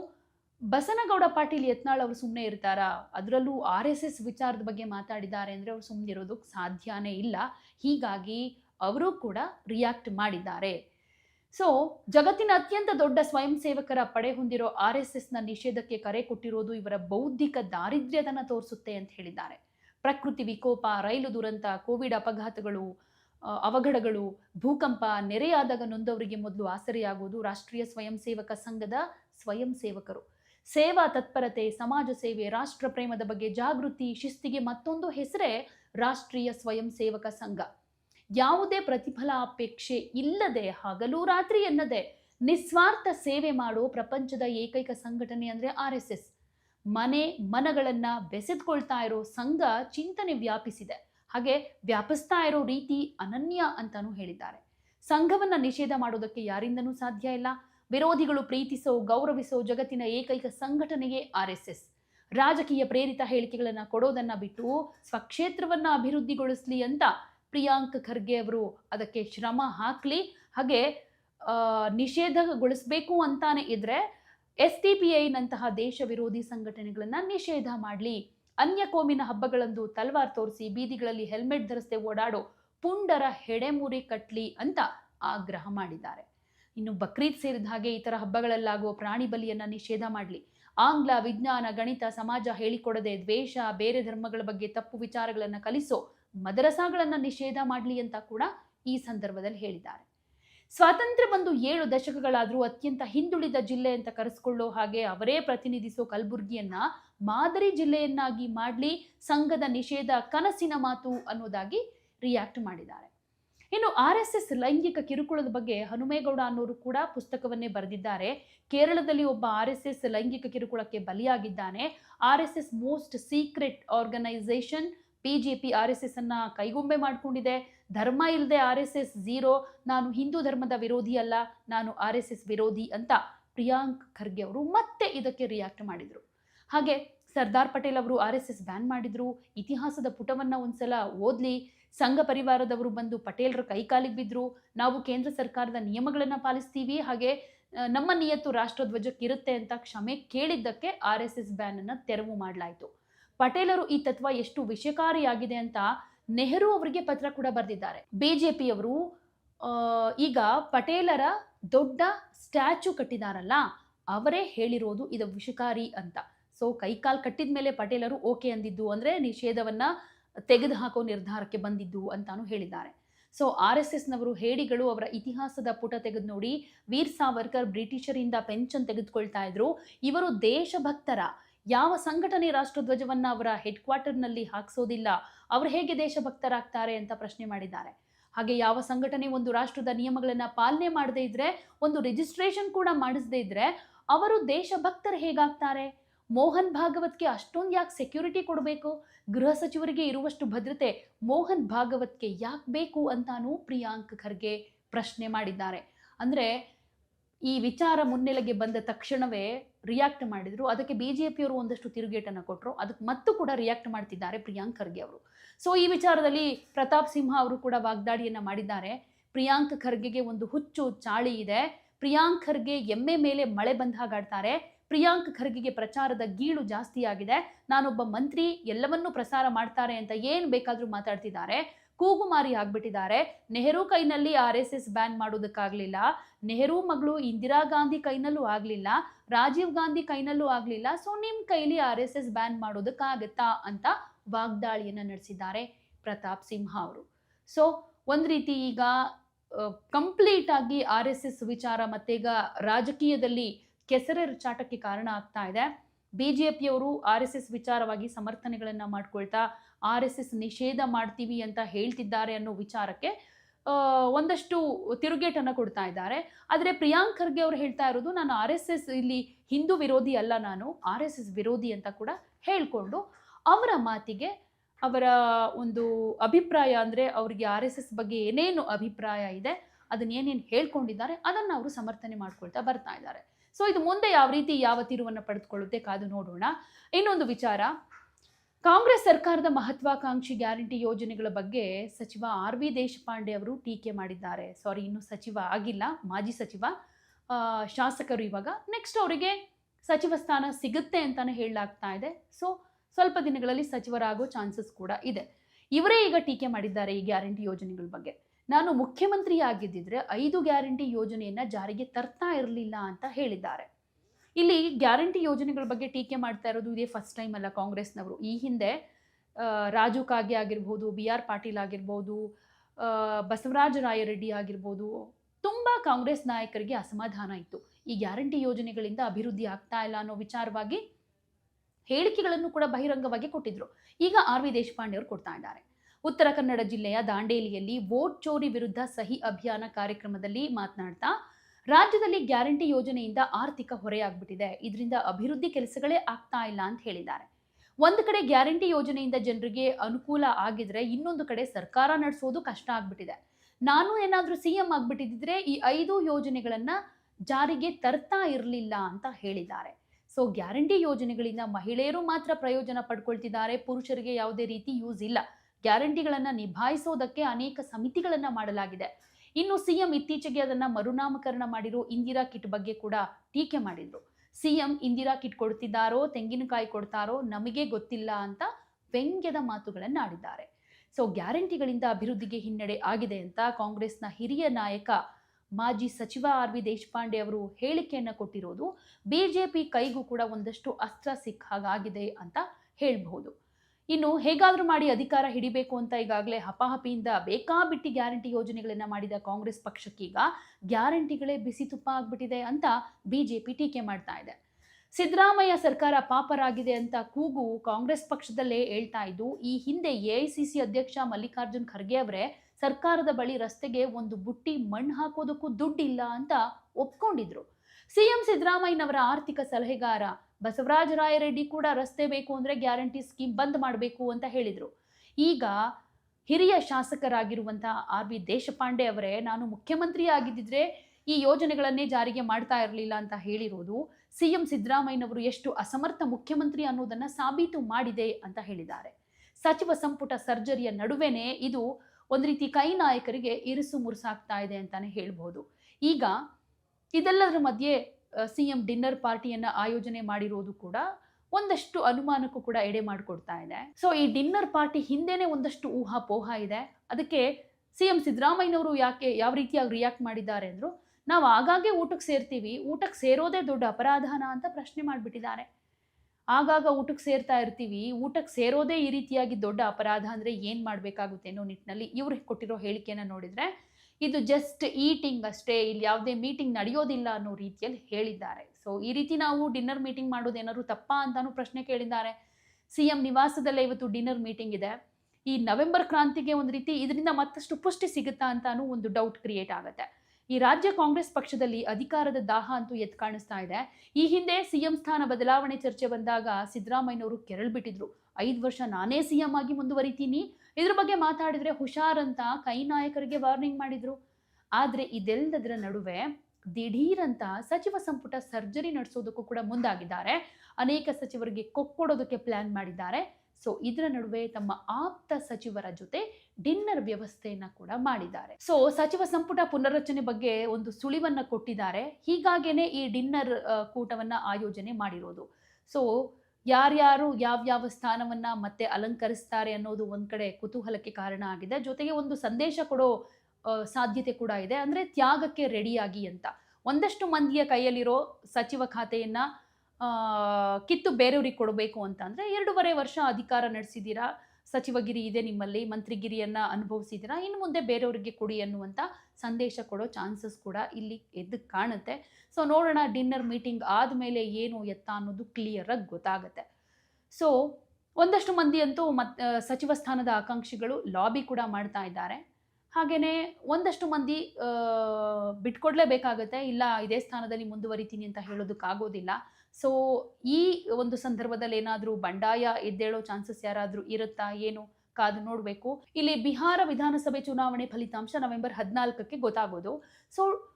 ಬಸನಗೌಡ ಪಾಟೀಲ್ ಯತ್ನಾಳ್ ಅವರು ಸುಮ್ಮನೆ ಇರ್ತಾರಾ? ಅದರಲ್ಲೂ ಆರ್ ಎಸ್ ಎಸ್ ವಿಚಾರದ ಬಗ್ಗೆ ಮಾತಾಡಿದ್ದಾರೆ ಅಂದರೆ ಅವರು ಸುಮ್ಮನೆ ಇರೋದಕ್ಕೆ ಸಾಧ್ಯನೇ ಇಲ್ಲ. ಹೀಗಾಗಿ ಅವರು ಕೂಡ ರಿಯಾಕ್ಟ್ ಮಾಡಿದ್ದಾರೆ. ಸೊ ಜಗತ್ತಿನ ಅತ್ಯಂತ ದೊಡ್ಡ ಸ್ವಯಂ ಸೇವಕರ ಪಡೆ ಹೊಂದಿರೋ ಆರ್ ಎಸ್ ಎಸ್ನ ನಿಷೇಧಕ್ಕೆ ಕರೆ ಕೊಟ್ಟಿರೋದು ಇವರ ಬೌದ್ಧಿಕ ದಾರಿದ್ರ್ಯದನ್ನ ತೋರಿಸುತ್ತೆ ಅಂತ ಹೇಳಿದ್ದಾರೆ. ಪ್ರಕೃತಿ ವಿಕೋಪ, ರೈಲು ದುರಂತ, ಕೋವಿಡ್ ಅಪಘಾತಗಳು ಅವಘಡಗಳು, ಭೂಕಂಪ ನೆರೆಯಾದಾಗ ನೊಂದವರಿಗೆ ಮೊದಲು ಆಸರೆಯಾಗುವುದು ರಾಷ್ಟ್ರೀಯ ಸ್ವಯಂ ಸೇವಕ ಸಂಘದ ಸ್ವಯಂ ಸೇವಕರು. ಸೇವಾ ತತ್ಪರತೆ, ಸಮಾಜ ಸೇವೆ, ರಾಷ್ಟ್ರ ಪ್ರೇಮದ ಬಗ್ಗೆ ಜಾಗೃತಿ, ಶಿಸ್ತಿಗೆ ಮತ್ತೊಂದು ಹೆಸರೇ ರಾಷ್ಟ್ರೀಯ ಸ್ವಯಂ ಸೇವಕ ಸಂಘ. ಯಾವುದೇ ಪ್ರತಿಫಲಾಪೇಕ್ಷೆ ಇಲ್ಲದೆ, ಹಗಲು ರಾತ್ರಿ ಎನ್ನದೆ ನಿಸ್ವಾರ್ಥ ಸೇವೆ ಮಾಡೋ ಪ್ರಪಂಚದ ಏಕೈಕ ಸಂಘಟನೆ ಅಂದ್ರೆ ಆರ್ ಮನೆ ಮನಗಳನ್ನ ಬೆಸೆದ್ಕೊಳ್ತಾ ಇರೋ ಸಂಘ ಚಿಂತನೆ ವ್ಯಾಪಿಸಿದೆ. ಹಾಗೆ ವ್ಯಾಪಿಸ್ತಾ ಇರೋ ರೀತಿ ಅನನ್ಯ ಅಂತಾನೂ ಹೇಳಿದ್ದಾರೆ. ಸಂಘವನ್ನ ನಿಷೇಧ ಮಾಡೋದಕ್ಕೆ ಯಾರಿಂದನೂ ಸಾಧ್ಯ ಇಲ್ಲ. ವಿರೋಧಿಗಳು ಪ್ರೀತಿಸೋ, ಗೌರವಿಸೋ ಜಗತ್ತಿನ ಏಕೈಕ ಸಂಘಟನೆಗೆ ಆರ್ ಎಸ್. ರಾಜಕೀಯ ಪ್ರೇರಿತ ಹೇಳಿಕೆಗಳನ್ನ ಕೊಡೋದನ್ನ ಬಿಟ್ಟು ಸ್ವಕ್ಷೇತ್ರವನ್ನ ಅಭಿವೃದ್ಧಿಗೊಳಿಸ್ಲಿ ಅಂತ ಪ್ರಿಯಾಂಕ್ ಖರ್ಗೆ ಅವರು ಅದಕ್ಕೆ ಶ್ರಮ ಹಾಕಲಿ. ಹಾಗೆ ನಿಷೇಧಗೊಳಿಸಬೇಕು ಅಂತಾನೆ ಇದ್ರೆ ಎಸ್ ಟಿ ಪಿ ಐನಂತಹ ದೇಶ ವಿರೋಧಿ ಸಂಘಟನೆಗಳನ್ನು ನಿಷೇಧ ಮಾಡಲಿ. ಅನ್ಯ ಕೋಮಿನ ಹಬ್ಬಗಳಂದು ತಲ್ವಾರ್ ತೋರಿಸಿ ಬೀದಿಗಳಲ್ಲಿ ಹೆಲ್ಮೆಟ್ ಧರಿಸದೆ ಓಡಾಡೋ ಪುಂಡರ ಹೆಡೆಮುರಿ ಕಟ್ಲಿ ಅಂತ ಆಗ್ರಹ ಮಾಡಿದ್ದಾರೆ. ಇನ್ನು ಬಕ್ರೀದ್ ಸೇರಿದ ಹಾಗೆ ಇತರ ಹಬ್ಬಗಳಲ್ಲಾಗುವ ಪ್ರಾಣಿ ಬಲಿಯನ್ನು ನಿಷೇಧ ಮಾಡಲಿ. ಆಂಗ್ಲ, ವಿಜ್ಞಾನ, ಗಣಿತ, ಸಮಾಜ ಹೇಳಿಕೊಡದೆ ದ್ವೇಷ, ಬೇರೆ ಧರ್ಮಗಳ ಬಗ್ಗೆ ತಪ್ಪು ವಿಚಾರಗಳನ್ನು ಕಲಿಸೋ ಮದರಸಾಗಳನ್ನ ನಿಷೇಧ ಮಾಡಲಿ ಅಂತ ಕೂಡ ಈ ಸಂದರ್ಭದಲ್ಲಿ ಹೇಳಿದ್ದಾರೆ. ಸ್ವಾತಂತ್ರ್ಯ ಬಂದು ಏಳು ದಶಕಗಳಾದರೂ ಅತ್ಯಂತ ಹಿಂದುಳಿದ ಜಿಲ್ಲೆ ಅಂತ ಕರೆಸ್ಕೊಳ್ಳೋ ಹಾಗೆ ಅವರೇ ಪ್ರತಿನಿಧಿಸೋ ಕಲಬುರಗಿಯನ್ನ ಮಾದರಿ ಜಿಲ್ಲೆಯನ್ನಾಗಿ ಮಾಡಲಿ, ಸಂಘದ ನಿಷೇಧ ಕನಸಿನ ಮಾತು ಅನ್ನೋದಾಗಿ ರಿಯಾಕ್ಟ್ ಮಾಡಿದ್ದಾರೆ. ಇನ್ನು ಆರ್ ಎಸ್ ಎಸ್ ಲೈಂಗಿಕ ಕಿರುಕುಳದ ಬಗ್ಗೆ ಹನುಮೇಗೌಡ ಅನ್ನೋರು ಕೂಡ ಪುಸ್ತಕವನ್ನೇ ಬರೆದಿದ್ದಾರೆ. ಕೇರಳದಲ್ಲಿ ಒಬ್ಬ ಆರ್ ಎಸ್ ಎಸ್ ಲೈಂಗಿಕ ಕಿರುಕುಳಕ್ಕೆ ಬಲಿಯಾಗಿದ್ದಾನೆ. R S S most secret organisation B J P R S S ಅನ್ನ ಕೈಗೊಂಬೆ ಮಾಡಿಕೊಂಡಿದೆ. ಧರ್ಮ ಇಲ್ಲದೆ ಆರ್ ಎಸ್ ಎಸ್ ಝೀರೋ. ನಾನು ಹಿಂದೂ ಧರ್ಮದ ವಿರೋಧಿ ಅಲ್ಲ, ನಾನು ಆರ್ ಎಸ್ ಎಸ್ ವಿರೋಧಿ ಅಂತ ಪ್ರಿಯಾಂಕ್ ಖರ್ಗೆ ಅವರು ಮತ್ತೆ ಇದಕ್ಕೆ ರಿಯಾಕ್ಟ್ ಮಾಡಿದರು. ಹಾಗೆ ಸರ್ದಾರ್ ಪಟೇಲ್ ಅವರು ಆರ್ ಎಸ್ ಎಸ್ ಬ್ಯಾನ್ ಮಾಡಿದ್ರು. ಇತಿಹಾಸದ ಪುಟವನ್ನ ಒಂದ್ಸಲ ಓದ್ಲಿ. ಸಂಘ ಪರಿವಾರದವರು ಬಂದು ಪಟೇಲ್ರ ಕೈಕಾಲಿಗೆ ಬಿದ್ರು. ನಾವು ಕೇಂದ್ರ ಸರ್ಕಾರದ ನಿಯಮಗಳನ್ನು ಪಾಲಿಸ್ತೀವಿ. ಹಾಗೆ ನಮ್ಮ ನಿಯತ್ತು ರಾಷ್ಟ್ರಧ್ವಜಕ್ಕಿರುತ್ತೆ ಅಂತ ಕ್ಷಮೆ ಕೇಳಿದ್ದಕ್ಕೆ ಆರ್ ಎಸ್ ಎಸ್ ಬ್ಯಾನ್ ಅನ್ನ ತೆರವು ಮಾಡಲಾಯಿತು. ಪಟೇಲರು ಈ ತತ್ವ ಎಷ್ಟು ವಿಷಕಾರಿಯಾಗಿದೆ ಅಂತ ನೆಹರು ಅವರಿಗೆ ಪತ್ರ ಕೂಡ ಬರೆದಿದ್ದಾರೆ. ಬಿಜೆಪಿಯವರು ಈಗ ಪಟೇಲರ ದೊಡ್ಡ ಸ್ಟ್ಯಾಚು ಕಟ್ಟಿದಾರಲ್ಲ, ಅವರೇ ಹೇಳಿರೋದು ಇದು ವಿಷಕಾರಿ ಅಂತ. ಸೊ, ಕೈಕಾಲ್ ಕಟ್ಟಿದ ಮೇಲೆ ಪಟೇಲರು ಓಕೆ ಅಂದಿದ್ದು ಅಂದ್ರೆ ನಿಷೇಧವನ್ನ ತೆಗೆದು ಹಾಕೋ ನಿರ್ಧಾರಕ್ಕೆ ಬಂದಿದ್ದು ಅಂತಾನು ಹೇಳಿದ್ದಾರೆ. ಸೊ, ಆರ್ ಎಸ್ ಎಸ್ನವರು ಹೇಡಿಗಳು ಅವರ ಇತಿಹಾಸದ ಪುಟ ತೆಗೆದು ನೋಡಿ, ವೀರ್ ಸಾವರ್ಕರ್ ಬ್ರಿಟಿಷರಿಂದ ಪೆನ್ಷನ್ ತೆಗೆದುಕೊಳ್ತಾ ಇದ್ರು, ಇವರು ದೇಶಭಕ್ತರ ಯಾವ ಸಂಘಟನೆ ರಾಷ್ಟ್ರಧ್ವಜವನ್ನ ಅವರ ಹೆಡ್ ಕ್ವಾರ್ಟರ್ನಲ್ಲಿ ಹಾಕ್ಸೋದಿಲ್ಲ, ಅವರು ಹೇಗೆ ದೇಶಭಕ್ತರಾಗ್ತಾರೆ ಅಂತ ಪ್ರಶ್ನೆ ಮಾಡಿದ್ದಾರೆ. ಹಾಗೆ ಯಾವ ಸಂಘಟನೆ ಒಂದು ರಾಷ್ಟ್ರದ ನಿಯಮಗಳನ್ನು ಪಾಲನೆ ಮಾಡದೇ ಇದ್ರೆ, ಒಂದು ರಿಜಿಸ್ಟ್ರೇಷನ್ ಕೂಡ ಮಾಡಿಸದೇ ಇದ್ರೆ, ಅವರು ದೇಶಭಕ್ತರು ಹೇಗಾಗ್ತಾರೆ? ಮೋಹನ್ ಭಾಗವತ್ಗೆ ಅಷ್ಟೊಂದು ಯಾಕೆ ಸೆಕ್ಯೂರಿಟಿ ಕೊಡಬೇಕು? ಗೃಹ ಸಚಿವರಿಗೆ ಇರುವಷ್ಟು ಭದ್ರತೆ ಮೋಹನ್ ಭಾಗವತ್ಗೆ ಯಾಕೆ ಬೇಕು ಅಂತಾನೂ ಪ್ರಿಯಾಂಕ್ ಖರ್ಗೆ ಪ್ರಶ್ನೆ ಮಾಡಿದ್ದಾರೆ. ಅಂದ್ರೆ ಈ ವಿಚಾರ ಮುನ್ನೆಲೆಗೆ ಬಂದ ತಕ್ಷಣವೇ ರಿಯಾಕ್ಟ್ ಮಾಡಿದ್ರು. ಅದಕ್ಕೆ ಬಿಜೆಪಿಯವರು ಒಂದಷ್ಟು ತಿರುಗೇಟನ್ನು ಕೊಟ್ಟರು ಅದಕ್ಕೆ ಮತ್ತು ಕೂಡ ರಿಯಾಕ್ಟ್ ಮಾಡ್ತಿದ್ದಾರೆ ಪ್ರಿಯಾಂಕ್ ಖರ್ಗೆ ಅವರು. ಸೊ ಈ ವಿಚಾರದಲ್ಲಿ ಪ್ರತಾಪ್ ಸಿಂಹ ಅವರು ಕೂಡ ವಾಗ್ದಾಳಿಯನ್ನು ಮಾಡಿದ್ದಾರೆ. ಪ್ರಿಯಾಂಕ್ ಖರ್ಗೆಗೆ ಒಂದು ಹುಚ್ಚು ಚಾಳಿ ಇದೆ. ಪ್ರಿಯಾಂಕ್ ಖರ್ಗೆ ಎಮ್ಮೆ ಮೇಲೆ ಮಳೆ ಬಂದ ಹಾಗಾಡ್ತಾರೆ ಪ್ರಿಯಾಂಕ್ ಖರ್ಗೆಗೆ ಪ್ರಚಾರದ ಗೀಳು ಜಾಸ್ತಿ ಆಗಿದೆ ನಾನೊಬ್ಬ ಮಂತ್ರಿ ಎಲ್ಲವನ್ನೂ ಪ್ರಸಾರ ಮಾಡ್ತಾರೆ ಅಂತ ಏನು ಬೇಕಾದರೂ ಮಾತಾಡ್ತಿದ್ದಾರೆ. ಕೂಗುಮಾರಿ ಆಗ್ಬಿಟ್ಟಿದ್ದಾರೆ. ನೆಹರು ಕೈನಲ್ಲಿ ಆರ್ ಎಸ್ ಎಸ್ ಬ್ಯಾನ್ ಮಾಡೋದಕ್ಕಾಗ್ಲಿಲ್ಲ. ನೆಹರು ಮಗಳು ಇಂದಿರಾ ಗಾಂಧಿ ಕೈನಲ್ಲೂ ಆಗ್ಲಿಲ್ಲ. ರಾಜೀವ್ ಗಾಂಧಿ ಕೈನಲ್ಲೂ ಆಗ್ಲಿಲ್ಲ. ಸೊ, ನಿಮ್ ಕೈಲಿ ಆರ್ ಎಸ್ ಎಸ್ ಬ್ಯಾನ್ ಮಾಡೋದಕ್ಕಾಗತ್ತಾ ಅಂತ ವಾಗ್ದಾಳಿಯನ್ನ ನಡೆಸಿದ್ದಾರೆ ಪ್ರತಾಪ್ ಸಿಂಹ ಅವರು. ಸೊ, ಒಂದ್ ರೀತಿ ಈಗ ಕಂಪ್ಲೀಟ್ ಆಗಿ ಆರ್ ಎಸ್ ಎಸ್ ವಿಚಾರ ಮತ್ತೀಗ ರಾಜಕೀಯದಲ್ಲಿ ಕೆಸರೆರಚಾಟಕ್ಕೆ ಕಾರಣ ಆಗ್ತಾ ಇದೆ. ಬಿಜೆಪಿಯವರು ಆರ್ ಎಸ್ ಎಸ್ ವಿಚಾರವಾಗಿ ಸಮರ್ಥನೆಗಳನ್ನ ಮಾಡ್ಕೊಳ್ತಾ ಆರ್ ಎಸ್ ಎಸ್ ನಿಷೇಧ ಮಾಡ್ತೀವಿ ಅಂತ ಹೇಳ್ತಿದ್ದಾರೆ ಅನ್ನೋ ವಿಚಾರಕ್ಕೆ ಒಂದಷ್ಟು ತಿರುಗೇಟನ್ನು ಕೊಡ್ತಾ ಇದ್ದಾರೆ. ಆದರೆ ಪ್ರಿಯಾಂಕ್ ಖರ್ಗೆ ಅವರು ಹೇಳ್ತಾ ಇರೋದು, ನಾನು ಆರ್ ಎಸ್ ಎಸ್ ಇಲ್ಲಿ ಹಿಂದೂ ವಿರೋಧಿ ಅಲ್ಲ ನಾನು, ಆರ್ ಎಸ್ ಎಸ್ ವಿರೋಧಿ ಅಂತ ಕೂಡ ಹೇಳ್ಕೊಂಡು ಅವರ ಮಾತಿಗೆ ಅವರ ಒಂದು ಅಭಿಪ್ರಾಯ ಅಂದರೆ ಅವರಿಗೆ ಆರ್ ಎಸ್ ಎಸ್ ಬಗ್ಗೆ ಏನೇನು ಅಭಿಪ್ರಾಯ ಇದೆ, ಅದನ್ನ ಏನೇನು ಹೇಳ್ಕೊಂಡಿದ್ದಾರೆ, ಅದನ್ನು ಅವರು ಸಮರ್ಥನೆ ಮಾಡ್ಕೊಳ್ತಾ ಬರ್ತಾ ಇದ್ದಾರೆ. ಸೊ ಇದು ಮುಂದೆ ಯಾವ ರೀತಿ ಯಾವ ತಿರುವನ್ನು ಪಡೆದುಕೊಳ್ಳುತ್ತೆ ಕಾದು ನೋಡೋಣ. ಇನ್ನೊಂದು ವಿಚಾರ ಕಾಂಗ್ರೆಸ್ ಸರ್ಕಾರದ ಮಹತ್ವಾಕಾಂಕ್ಷಿ ಗ್ಯಾರಂಟಿ ಯೋಜನೆಗಳ ಬಗ್ಗೆ ಸಚಿವ ಆರ್ ವಿ ದೇಶಪಾಂಡೆ ಅವರು ಟೀಕೆ ಮಾಡಿದ್ದಾರೆ. ಸಾರಿ, ಇನ್ನು ಸಚಿವ ಆಗಿಲ್ಲ, ಮಾಜಿ ಸಚಿವ. ಶಾಸಕರು ಇವಾಗ. ನೆಕ್ಸ್ಟ್ ಅವರಿಗೆ ಸಚಿವ ಸ್ಥಾನ ಸಿಗುತ್ತೆ ಅಂತಾನೆ ಹೇಳಲಾಗ್ತಾ ಇದೆ. ಸೊ ಸ್ವಲ್ಪ ದಿನಗಳಲ್ಲಿ ಸಚಿವರಾಗೋ ಚಾನ್ಸಸ್ ಕೂಡ ಇದೆ. ಇವರೇ ಈಗ ಟೀಕೆ ಮಾಡಿದ್ದಾರೆ ಈ ಗ್ಯಾರಂಟಿ ಯೋಜನೆಗಳ ಬಗ್ಗೆ. ನಾನು ಮುಖ್ಯಮಂತ್ರಿ ಆಗಿದ್ದಿದ್ರೆ ಐದು ಗ್ಯಾರಂಟಿ ಯೋಜನೆಯನ್ನ ಜಾರಿಗೆ ತರ್ತಾ ಇರಲಿಲ್ಲ ಅಂತ ಹೇಳಿದ್ದಾರೆ. ಇಲ್ಲಿ ಗ್ಯಾರಂಟಿ ಯೋಜನೆಗಳ ಬಗ್ಗೆ ಟೀಕೆ ಮಾಡ್ತಾ ಇರೋದು ಇದೇ ಫಸ್ಟ್ ಟೈಮ್ ಅಲ್ಲ ಕಾಂಗ್ರೆಸ್ನವರು. ಈ ಹಿಂದೆ ರಾಜು ಕಾಗೆ ಆಗಿರ್ಬೋದು, ಬಿ ಆರ್ ಪಾಟೀಲ್ ಆಗಿರ್ಬೋದು ಬಸವರಾಜ ರಾಯರೆಡ್ಡಿ ಆಗಿರ್ಬೋದು, ತುಂಬ ಕಾಂಗ್ರೆಸ್ ನಾಯಕರಿಗೆ ಅಸಮಾಧಾನ ಇತ್ತು. ಈ ಗ್ಯಾರಂಟಿ ಯೋಜನೆಗಳಿಂದ ಅಭಿವೃದ್ಧಿ ಆಗ್ತಾ ಇಲ್ಲ ಅನ್ನೋ ವಿಚಾರವಾಗಿ ಹೇಳಿಕೆಗಳನ್ನು ಕೂಡ ಬಹಿರಂಗವಾಗಿ ಕೊಟ್ಟಿದ್ರು. ಈಗ ಆರ್ ವಿ ದೇಶಪಾಂಡೆ ಅವರು ಕೊಡ್ತಾ ಇದ್ದಾರೆ. ಉತ್ತರ ಕನ್ನಡ ಜಿಲ್ಲೆಯ ದಾಂಡೇಲಿಯಲ್ಲಿ ವೋಟ್ ಚೋರಿ ವಿರುದ್ಧ ಸಹಿ ಅಭಿಯಾನ ಕಾರ್ಯಕ್ರಮದಲ್ಲಿ ಮಾತನಾಡ್ತಾ ರಾಜ್ಯದಲ್ಲಿ ಗ್ಯಾರಂಟಿ ಯೋಜನೆಯಿಂದ ಆರ್ಥಿಕ ಹೊರೆಯಾಗ್ಬಿಟ್ಟಿದೆ. ಇದರಿಂದ ಅಭಿವೃದ್ಧಿ ಕೆಲಸಗಳೇ ಆಗ್ತಾ ಇಲ್ಲ ಅಂತ ಹೇಳಿದ್ದಾರೆ. ಒಂದು ಕಡೆ ಗ್ಯಾರಂಟಿ ಯೋಜನೆಯಿಂದ ಜನರಿಗೆ ಅನುಕೂಲ ಆಗಿದ್ರೆ ಇನ್ನೊಂದು ಕಡೆ ಸರ್ಕಾರ ನಡೆಸೋದು ಕಷ್ಟ ಆಗ್ಬಿಟ್ಟಿದೆ. ನಾನು ಏನಾದರೂ ಸಿ ಎಂ ಆಗ್ಬಿಟ್ಟಿದ್ರೆ ಈ ಐದು ಯೋಜನೆಗಳನ್ನ ಜಾರಿಗೆ ತರ್ತಾ ಇರಲಿಲ್ಲ ಅಂತ ಹೇಳಿದ್ದಾರೆ. ಸೊ, ಗ್ಯಾರಂಟಿ ಯೋಜನೆಗಳಿಂದ ಮಹಿಳೆಯರು ಮಾತ್ರ ಪ್ರಯೋಜನ ಪಡ್ಕೊಳ್ತಿದ್ದಾರೆ. ಪುರುಷರಿಗೆ ಯಾವುದೇ ರೀತಿ ಯೂಸ್ ಇಲ್ಲ. ಗ್ಯಾರಂಟಿಗಳನ್ನು ನಿಭಾಯಿಸೋದಕ್ಕೆ ಅನೇಕ ಸಮಿತಿಗಳನ್ನ ಮಾಡಲಾಗಿದೆ. ಇನ್ನು ಸಿಎಂ ಇತ್ತೀಚೆಗೆ ಅದನ್ನ ಮರುನಾಮಕರಣ ಮಾಡಿರೋ ಇಂದಿರಾ ಕಿಟ್ ಬಗ್ಗೆ ಕೂಡ ಟೀಕೆ ಮಾಡಿದ್ರು. ಸಿಎಂ ಇಂದಿರಾ ಕಿಟ್ ಕೊಡ್ತಿದ್ದಾರೋ, ತೆಂಗಿನಕಾಯಿ ಕೊಡ್ತಾರೋ ನಮಗೆ ಗೊತ್ತಿಲ್ಲ ಅಂತ ವ್ಯಂಗ್ಯದ ಮಾತುಗಳನ್ನ ಆಡಿದ್ದಾರೆ ಸೊ ಗ್ಯಾರಂಟಿಗಳಿಂದ ಅಭಿವೃದ್ಧಿಗೆ ಹಿನ್ನಡೆ ಆಗಿದೆ ಅಂತ ಕಾಂಗ್ರೆಸ್ನ ಹಿರಿಯ ನಾಯಕ ಮಾಜಿ ಸಚಿವ ಆರ್ ವಿ ದೇಶಪಾಂಡೆ ಅವರು ಹೇಳಿಕೆಯನ್ನ ಕೊಟ್ಟಿರೋದು, ಬಿಜೆಪಿ ಕೈಗೂ ಕೂಡ ಒಂದಷ್ಟು ಅಸ್ತ್ರ ಸಿಕ್ಕ ಹಾಗಾಗಿದೆ ಅಂತ ಹೇಳ್ಬಹುದು. ಇನ್ನು ಹೇಗಾದ್ರೂ ಮಾಡಿ ಅಧಿಕಾರ ಹಿಡಿಬೇಕು ಅಂತ ಈಗಾಗಲೇ ಹಪಾಹಪಿಯಿಂದ ಬೇಕಾಬಿಟ್ಟಿ ಗ್ಯಾರಂಟಿ ಯೋಜನೆಗಳನ್ನ ಮಾಡಿದ ಕಾಂಗ್ರೆಸ್ ಪಕ್ಷಕ್ಕೀಗ ಗ್ಯಾರಂಟಿಗಳೇ ಬಿಸಿ ತುಪ್ಪ ಆಗ್ಬಿಟ್ಟಿದೆ ಅಂತ ಬಿಜೆಪಿ ಟೀಕೆ ಮಾಡ್ತಾ ಇದೆ. ಸಿದ್ದರಾಮಯ್ಯ ಸರ್ಕಾರ ಪಾಪರಾಗಿದೆ ಅಂತ ಕೂಗು ಕಾಂಗ್ರೆಸ್ ಪಕ್ಷದಲ್ಲೇ ಹೇಳ್ತಾ ಇದ್ದು, ಈ ಹಿಂದೆ ಎಐಸಿಸಿ ಅಧ್ಯಕ್ಷ ಮಲ್ಲಿಕಾರ್ಜುನ್ ಖರ್ಗೆ ಅವರೇ ಸರ್ಕಾರದ ಬಳಿ ರಸ್ತೆಗೆ ಒಂದು ಬುಟ್ಟಿ ಮಣ್ಣು ಹಾಕೋದಕ್ಕೂ ದುಡ್ಡಿಲ್ಲ ಅಂತ ಒಪ್ಕೊಂಡಿದ್ರು. ಸಿಎಂ ಸಿದ್ದರಾಮಯ್ಯನವರ ಆರ್ಥಿಕ ಸಲಹೆಗಾರ ಬಸವರಾಜ ರಾಯರೆಡ್ಡಿ ಕೂಡ ರಸ್ತೆ ಬೇಕು ಅಂದ್ರೆ ಗ್ಯಾರಂಟಿ ಸ್ಕೀಮ್ ಬಂದ್ ಮಾಡಬೇಕು ಅಂತ ಹೇಳಿದರು. ಈಗ ಹಿರಿಯ ಶಾಸಕರಾಗಿರುವಂಥ ಆರ್ ಬಿ ದೇಶಪಾಂಡೆ ಅವರೇ, ನಾನು ಮುಖ್ಯಮಂತ್ರಿ ಆಗಿದ್ದಿದ್ರೆ ಈ ಯೋಜನೆಗಳನ್ನೇ ಜಾರಿಗೆ ಮಾಡ್ತಾ ಇರಲಿಲ್ಲ ಅಂತ ಹೇಳಿರೋದು. ಸಿಎಂ ಸಿದ್ದರಾಮಯ್ಯನವರು ಎಷ್ಟು ಅಸಮರ್ಥ ಮುಖ್ಯಮಂತ್ರಿ ಅನ್ನೋದನ್ನ ಸಾಬೀತು ಮಾಡಿದೆ ಅಂತ ಹೇಳಿದ್ದಾರೆ. ಸಚಿವ ಸಂಪುಟ ಸರ್ಜರಿಯ ನಡುವೆನೇ ಇದು ಒಂದು ರೀತಿ ಕೈ ನಾಯಕರಿಗೆ ಇರಿಸು ಮುರುಸಾಗ್ತಾ ಇದೆ ಅಂತಾನೆ ಹೇಳ್ಬೋದು. ಈಗ ಇದೆಲ್ಲದರ ಮಧ್ಯೆ ಸಿಎಂ ಡಿನ್ನರ್ ಪಾರ್ಟಿಯನ್ನು ಆಯೋಜನೆ ಮಾಡಿರೋದು ಕೂಡ ಒಂದಷ್ಟು ಅನುಮಾನಕ್ಕೂ ಕೂಡ ಎಡೆ ಮಾಡಿಕೊಡ್ತಾ ಇದೆ. ಸೊ ಈ ಡಿನ್ನರ್ ಪಾರ್ಟಿ ಹಿಂದೆನೆ ಒಂದಷ್ಟು ಊಹಾಪೋಹ ಇದೆ. ಅದಕ್ಕೆ ಸಿಎಂ ಸಿದ್ದರಾಮಯ್ಯನವರು ಯಾಕೆ ಯಾವ ರೀತಿಯಾಗಿ ರಿಯಾಕ್ಟ್ ಮಾಡಿದ್ದಾರೆ ಅಂದರು, ನಾವು ಆಗಾಗ್ಗೆ ಊಟಕ್ಕೆ ಸೇರ್ತೀವಿ, ಊಟಕ್ಕೆ ಸೇರೋದೇ ದೊಡ್ಡ ಅಪರಾಧನ ಅಂತ ಪ್ರಶ್ನೆ ಮಾಡಿಬಿಟ್ಟಿದ್ದಾರೆ. ಆಗಾಗ ಊಟಕ್ಕೆ ಸೇರ್ತಾ ಇರ್ತೀವಿ, ಊಟಕ್ಕೆ ಸೇರೋದೇ ಈ ರೀತಿಯಾಗಿ ದೊಡ್ಡ ಅಪರಾಧ ಅಂದರೆ ಏನು ಮಾಡಬೇಕಾಗುತ್ತೆ ಅನ್ನೋ ನಿಟ್ಟಿನಲ್ಲಿ ಇವರು ಕೊಟ್ಟಿರೋ ಹೇಳಿಕೆಯನ್ನು ನೋಡಿದರೆ ಇದು ಜಸ್ಟ್ ಈಟಿಂಗ್ ಅಷ್ಟೇ, ಇಲ್ಲಿ ಯಾವುದೇ ಮೀಟಿಂಗ್ ನಡೆಯೋದಿಲ್ಲ ಅನ್ನೋ ರೀತಿಯಲ್ಲಿ ಹೇಳಿದ್ದಾರೆ. ಸೊ ಈ ರೀತಿ ನಾವು ಡಿನ್ನರ್ ಮೀಟಿಂಗ್ ಮಾಡೋದೇನಾದ್ರು ತಪ್ಪಾ ಅಂತಾನು ಪ್ರಶ್ನೆ ಕೇಳಿದ್ದಾರೆ. ಸಿ ಎಂ ನಿವಾಸದಲ್ಲೇ ಇವತ್ತು ಡಿನ್ನರ್ ಮೀಟಿಂಗ್ ಇದೆ. ಈ ನವೆಂಬರ್ ಕ್ರಾಂತಿಗೆ ಒಂದು ರೀತಿ ಇದರಿಂದ ಮತ್ತಷ್ಟು ಪುಷ್ಟಿ ಸಿಗುತ್ತಾ ಅಂತಾನು ಒಂದು ಡೌಟ್ ಕ್ರಿಯೇಟ್ ಆಗುತ್ತೆ. ಈ ರಾಜ್ಯ ಕಾಂಗ್ರೆಸ್ ಪಕ್ಷದಲ್ಲಿ ಅಧಿಕಾರದ ದಾಹ ಅಂತೂ ಎದ್ದು ಕಾಣಿಸ್ತಾ ಇದೆ. ಈ ಹಿಂದೆ ಸಿಎಂ ಸ್ಥಾನ ಬದಲಾವಣೆ ಚರ್ಚೆ ಬಂದಾಗ ಸಿದ್ದರಾಮಯ್ಯನವರು ಕೆರಳ್ಬಿಟ್ಟಿದ್ರು. ಐದು ವರ್ಷ ನಾನೇ ಸಿಎಂ ಆಗಿ ಮುಂದುವರಿತೀನಿ. ಇದ್ರ ಬಗ್ಗೆ ಮಾತಾಡಿದ್ರೆ ಹುಷಾರ್ ಅಂತ ಕೈ ನಾಯಕರಿಗೆ ವಾರ್ನಿಂಗ್ ಮಾಡಿದ್ರು. ಆದ್ರೆ ಇದೆಲ್ಲದರ ನಡುವೆ ದಿಢೀರಂತ ಸಚಿವ ಸಂಪುಟ ಸರ್ಜರಿ ನಡೆಸೋದಕ್ಕೂ ಕೂಡ ಮುಂದಾಗಿದ್ದಾರೆ. ಅನೇಕ ಸಚಿವರಿಗೆ ಕೊಕ್ಕೊಡೋದಕ್ಕೆ ಪ್ಲಾನ್ ಮಾಡಿದ್ದಾರೆ. ಸೊ ಇದರ ನಡುವೆ ತಮ್ಮ ಆಪ್ತ ಸಚಿವರ ಜೊತೆ ಡಿನ್ನರ್ ವ್ಯವಸ್ಥೆಯನ್ನ ಕೂಡ ಮಾಡಿದ್ದಾರೆ. ಸೊ ಸಚಿವ ಸಂಪುಟ ಪುನರ್ರಚನೆ ಬಗ್ಗೆ ಒಂದು ಸುಳಿವನ್ನ ಕೊಟ್ಟಿದ್ದಾರೆ. ಹೀಗಾಗೇನೆ ಈ ಡಿನ್ನರ್ ಕೂಟವನ್ನ ಆಯೋಜನೆ ಮಾಡಿರೋದು. ಸೊ ಯಾರ್ಯಾರು ಯಾವ್ಯಾವ ಸ್ಥಾನವನ್ನ ಮತ್ತೆ ಅಲಂಕರಿಸ್ತಾರೆ ಅನ್ನೋದು ಒಂದ್ ಕಡೆ ಕುತೂಹಲಕ್ಕೆ ಕಾರಣ ಆಗಿದೆ. ಜೊತೆಗೆ ಒಂದು ಸಂದೇಶ ಕೊಡೋ ಸಾಧ್ಯತೆ ಕೂಡ ಇದೆ. ಅಂದ್ರೆ ತ್ಯಾಗಕ್ಕೆ ರೆಡಿಯಾಗಿ ಅಂತ. ಒಂದಷ್ಟು ಮಂದಿಯ ಕೈಯಲ್ಲಿರೋ ಸಚಿವ ಖಾತೆಯನ್ನ ಕಿತ್ತು ಬೇರೆಯವ್ರಿಗೆ ಕೊಡಬೇಕು ಅಂತ ಅಂದ್ರೆ ಎರಡೂವರೆ ವರ್ಷ ಅಧಿಕಾರ ನಡೆಸಿದ್ದೀರಾ ಸಚಿವಗಿರಿ ಇದೆ ನಿಮ್ಮಲ್ಲಿ, ಮಂತ್ರಿಗಿರಿಯನ್ನ ಅನುಭವಿಸಿದ್ದೀರಾ? ಇನ್ನು ಮುಂದೆ ಬೇರೆಯವರಿಗೆ ಕೊಡಿ ಅನ್ನುವಂಥ ಸಂದೇಶ ಕೊಡೋ ಚಾನ್ಸಸ್ ಕೂಡ ಇಲ್ಲಿ ಎದ್ದು ಕಾಣುತ್ತೆ. ಸೊ ನೋಡೋಣ ಡಿನ್ನರ್ ಮೀಟಿಂಗ್ ಆದಮೇಲೆ ಏನು ಎತ್ತ ಅನ್ನೋದು ಕ್ಲಿಯರ್ ಆಗಿ ಗೊತ್ತಾಗುತ್ತೆ. ಸೊ ಒಂದಷ್ಟು ಮಂದಿ ಅಂತೂ ಮತ್ ಸಚಿವ ಸ್ಥಾನದ ಆಕಾಂಕ್ಷಿಗಳು ಲಾಬಿ ಕೂಡ ಮಾಡ್ತಾ ಇದ್ದಾರೆ. ಹಾಗೆಯೇ ಒಂದಷ್ಟು ಮಂದಿ ಬಿಟ್ಕೊಡ್ಲೇಬೇಕಾಗತ್ತೆ. ಇಲ್ಲ, ಇದೇ ಸ್ಥಾನದಲ್ಲಿ ಮುಂದುವರಿತೀನಿ ಅಂತ ಹೇಳೋದಕ್ಕಾಗೋದಿಲ್ಲ. ಸೊ ಈ ಒಂದು ಸಂದರ್ಭದಲ್ಲಿ ಏನಾದರೂ ಬಂಡಾಯ ಎದ್ದೇಳೋ ಚಾನ್ಸಸ್ ಯಾರಾದರೂ ಇರುತ್ತಾ? ಏನು? ಕಾದು ನೋಡಬೇಕು. ಇಲ್ಲಿ ಬಿಹಾರ ವಿಧಾನಸಭೆ ಚುನಾವಣೆ ಫಲಿತಾಂಶ ನವೆಂಬರ್ ಹದಿನಾಲ್ಕಕ್ಕೆ ಗೊತ್ತಾಗೋದು. ಸೊ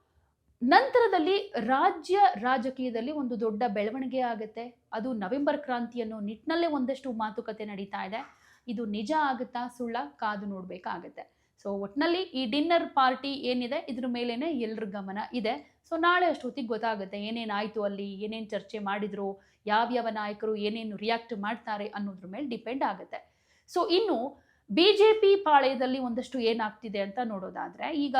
ನಂತರದಲ್ಲಿ ರಾಜ್ಯ ರಾಜಕೀಯದಲ್ಲಿ ಒಂದು ದೊಡ್ಡ ಬೆಳವಣಿಗೆ ಆಗುತ್ತೆ. ಅದು ನವೆಂಬರ್ ಕ್ರಾಂತಿ ಅನ್ನೋ ನಿಟ್ಟಿನಲ್ಲೇ ಒಂದಷ್ಟು ಮಾತುಕತೆ ನಡೀತಾ ಇದೆ. ಇದು ನಿಜ ಆಗುತ್ತಾ? ಸುಳ್ಳ? ಕಾದು ನೋಡಬೇಕಾಗತ್ತೆ. ಸೊ ಒಟ್ಟಿನಲ್ಲಿ ಈ ಡಿನ್ನರ್ ಪಾರ್ಟಿ ಏನಿದೆ, ಇದ್ರ ಮೇಲೇನೆ ಎಲ್ರ ಗಮನ ಇದೆ. ಸೊ ನಾಳೆ ಅಷ್ಟೊತ್ತಿಗೆ ಗೊತ್ತಾಗುತ್ತೆ ಏನೇನಾಯಿತು ಅಲ್ಲಿ, ಏನೇನು ಚರ್ಚೆ ಮಾಡಿದ್ರು, ಯಾವ್ಯಾವ ನಾಯಕರು ಏನೇನು ರಿಯಾಕ್ಟ್ ಮಾಡ್ತಾರೆ ಅನ್ನೋದ್ರ ಮೇಲೆ ಡಿಪೆಂಡ್ ಆಗುತ್ತೆ. ಸೊ ಇನ್ನು ಬಿ ಜೆ ಪಿ ಪಾಳೆಯದಲ್ಲಿ ಒಂದಷ್ಟು ಏನಾಗ್ತಿದೆ ಅಂತ ನೋಡೋದಾದ್ರೆ, ಈಗ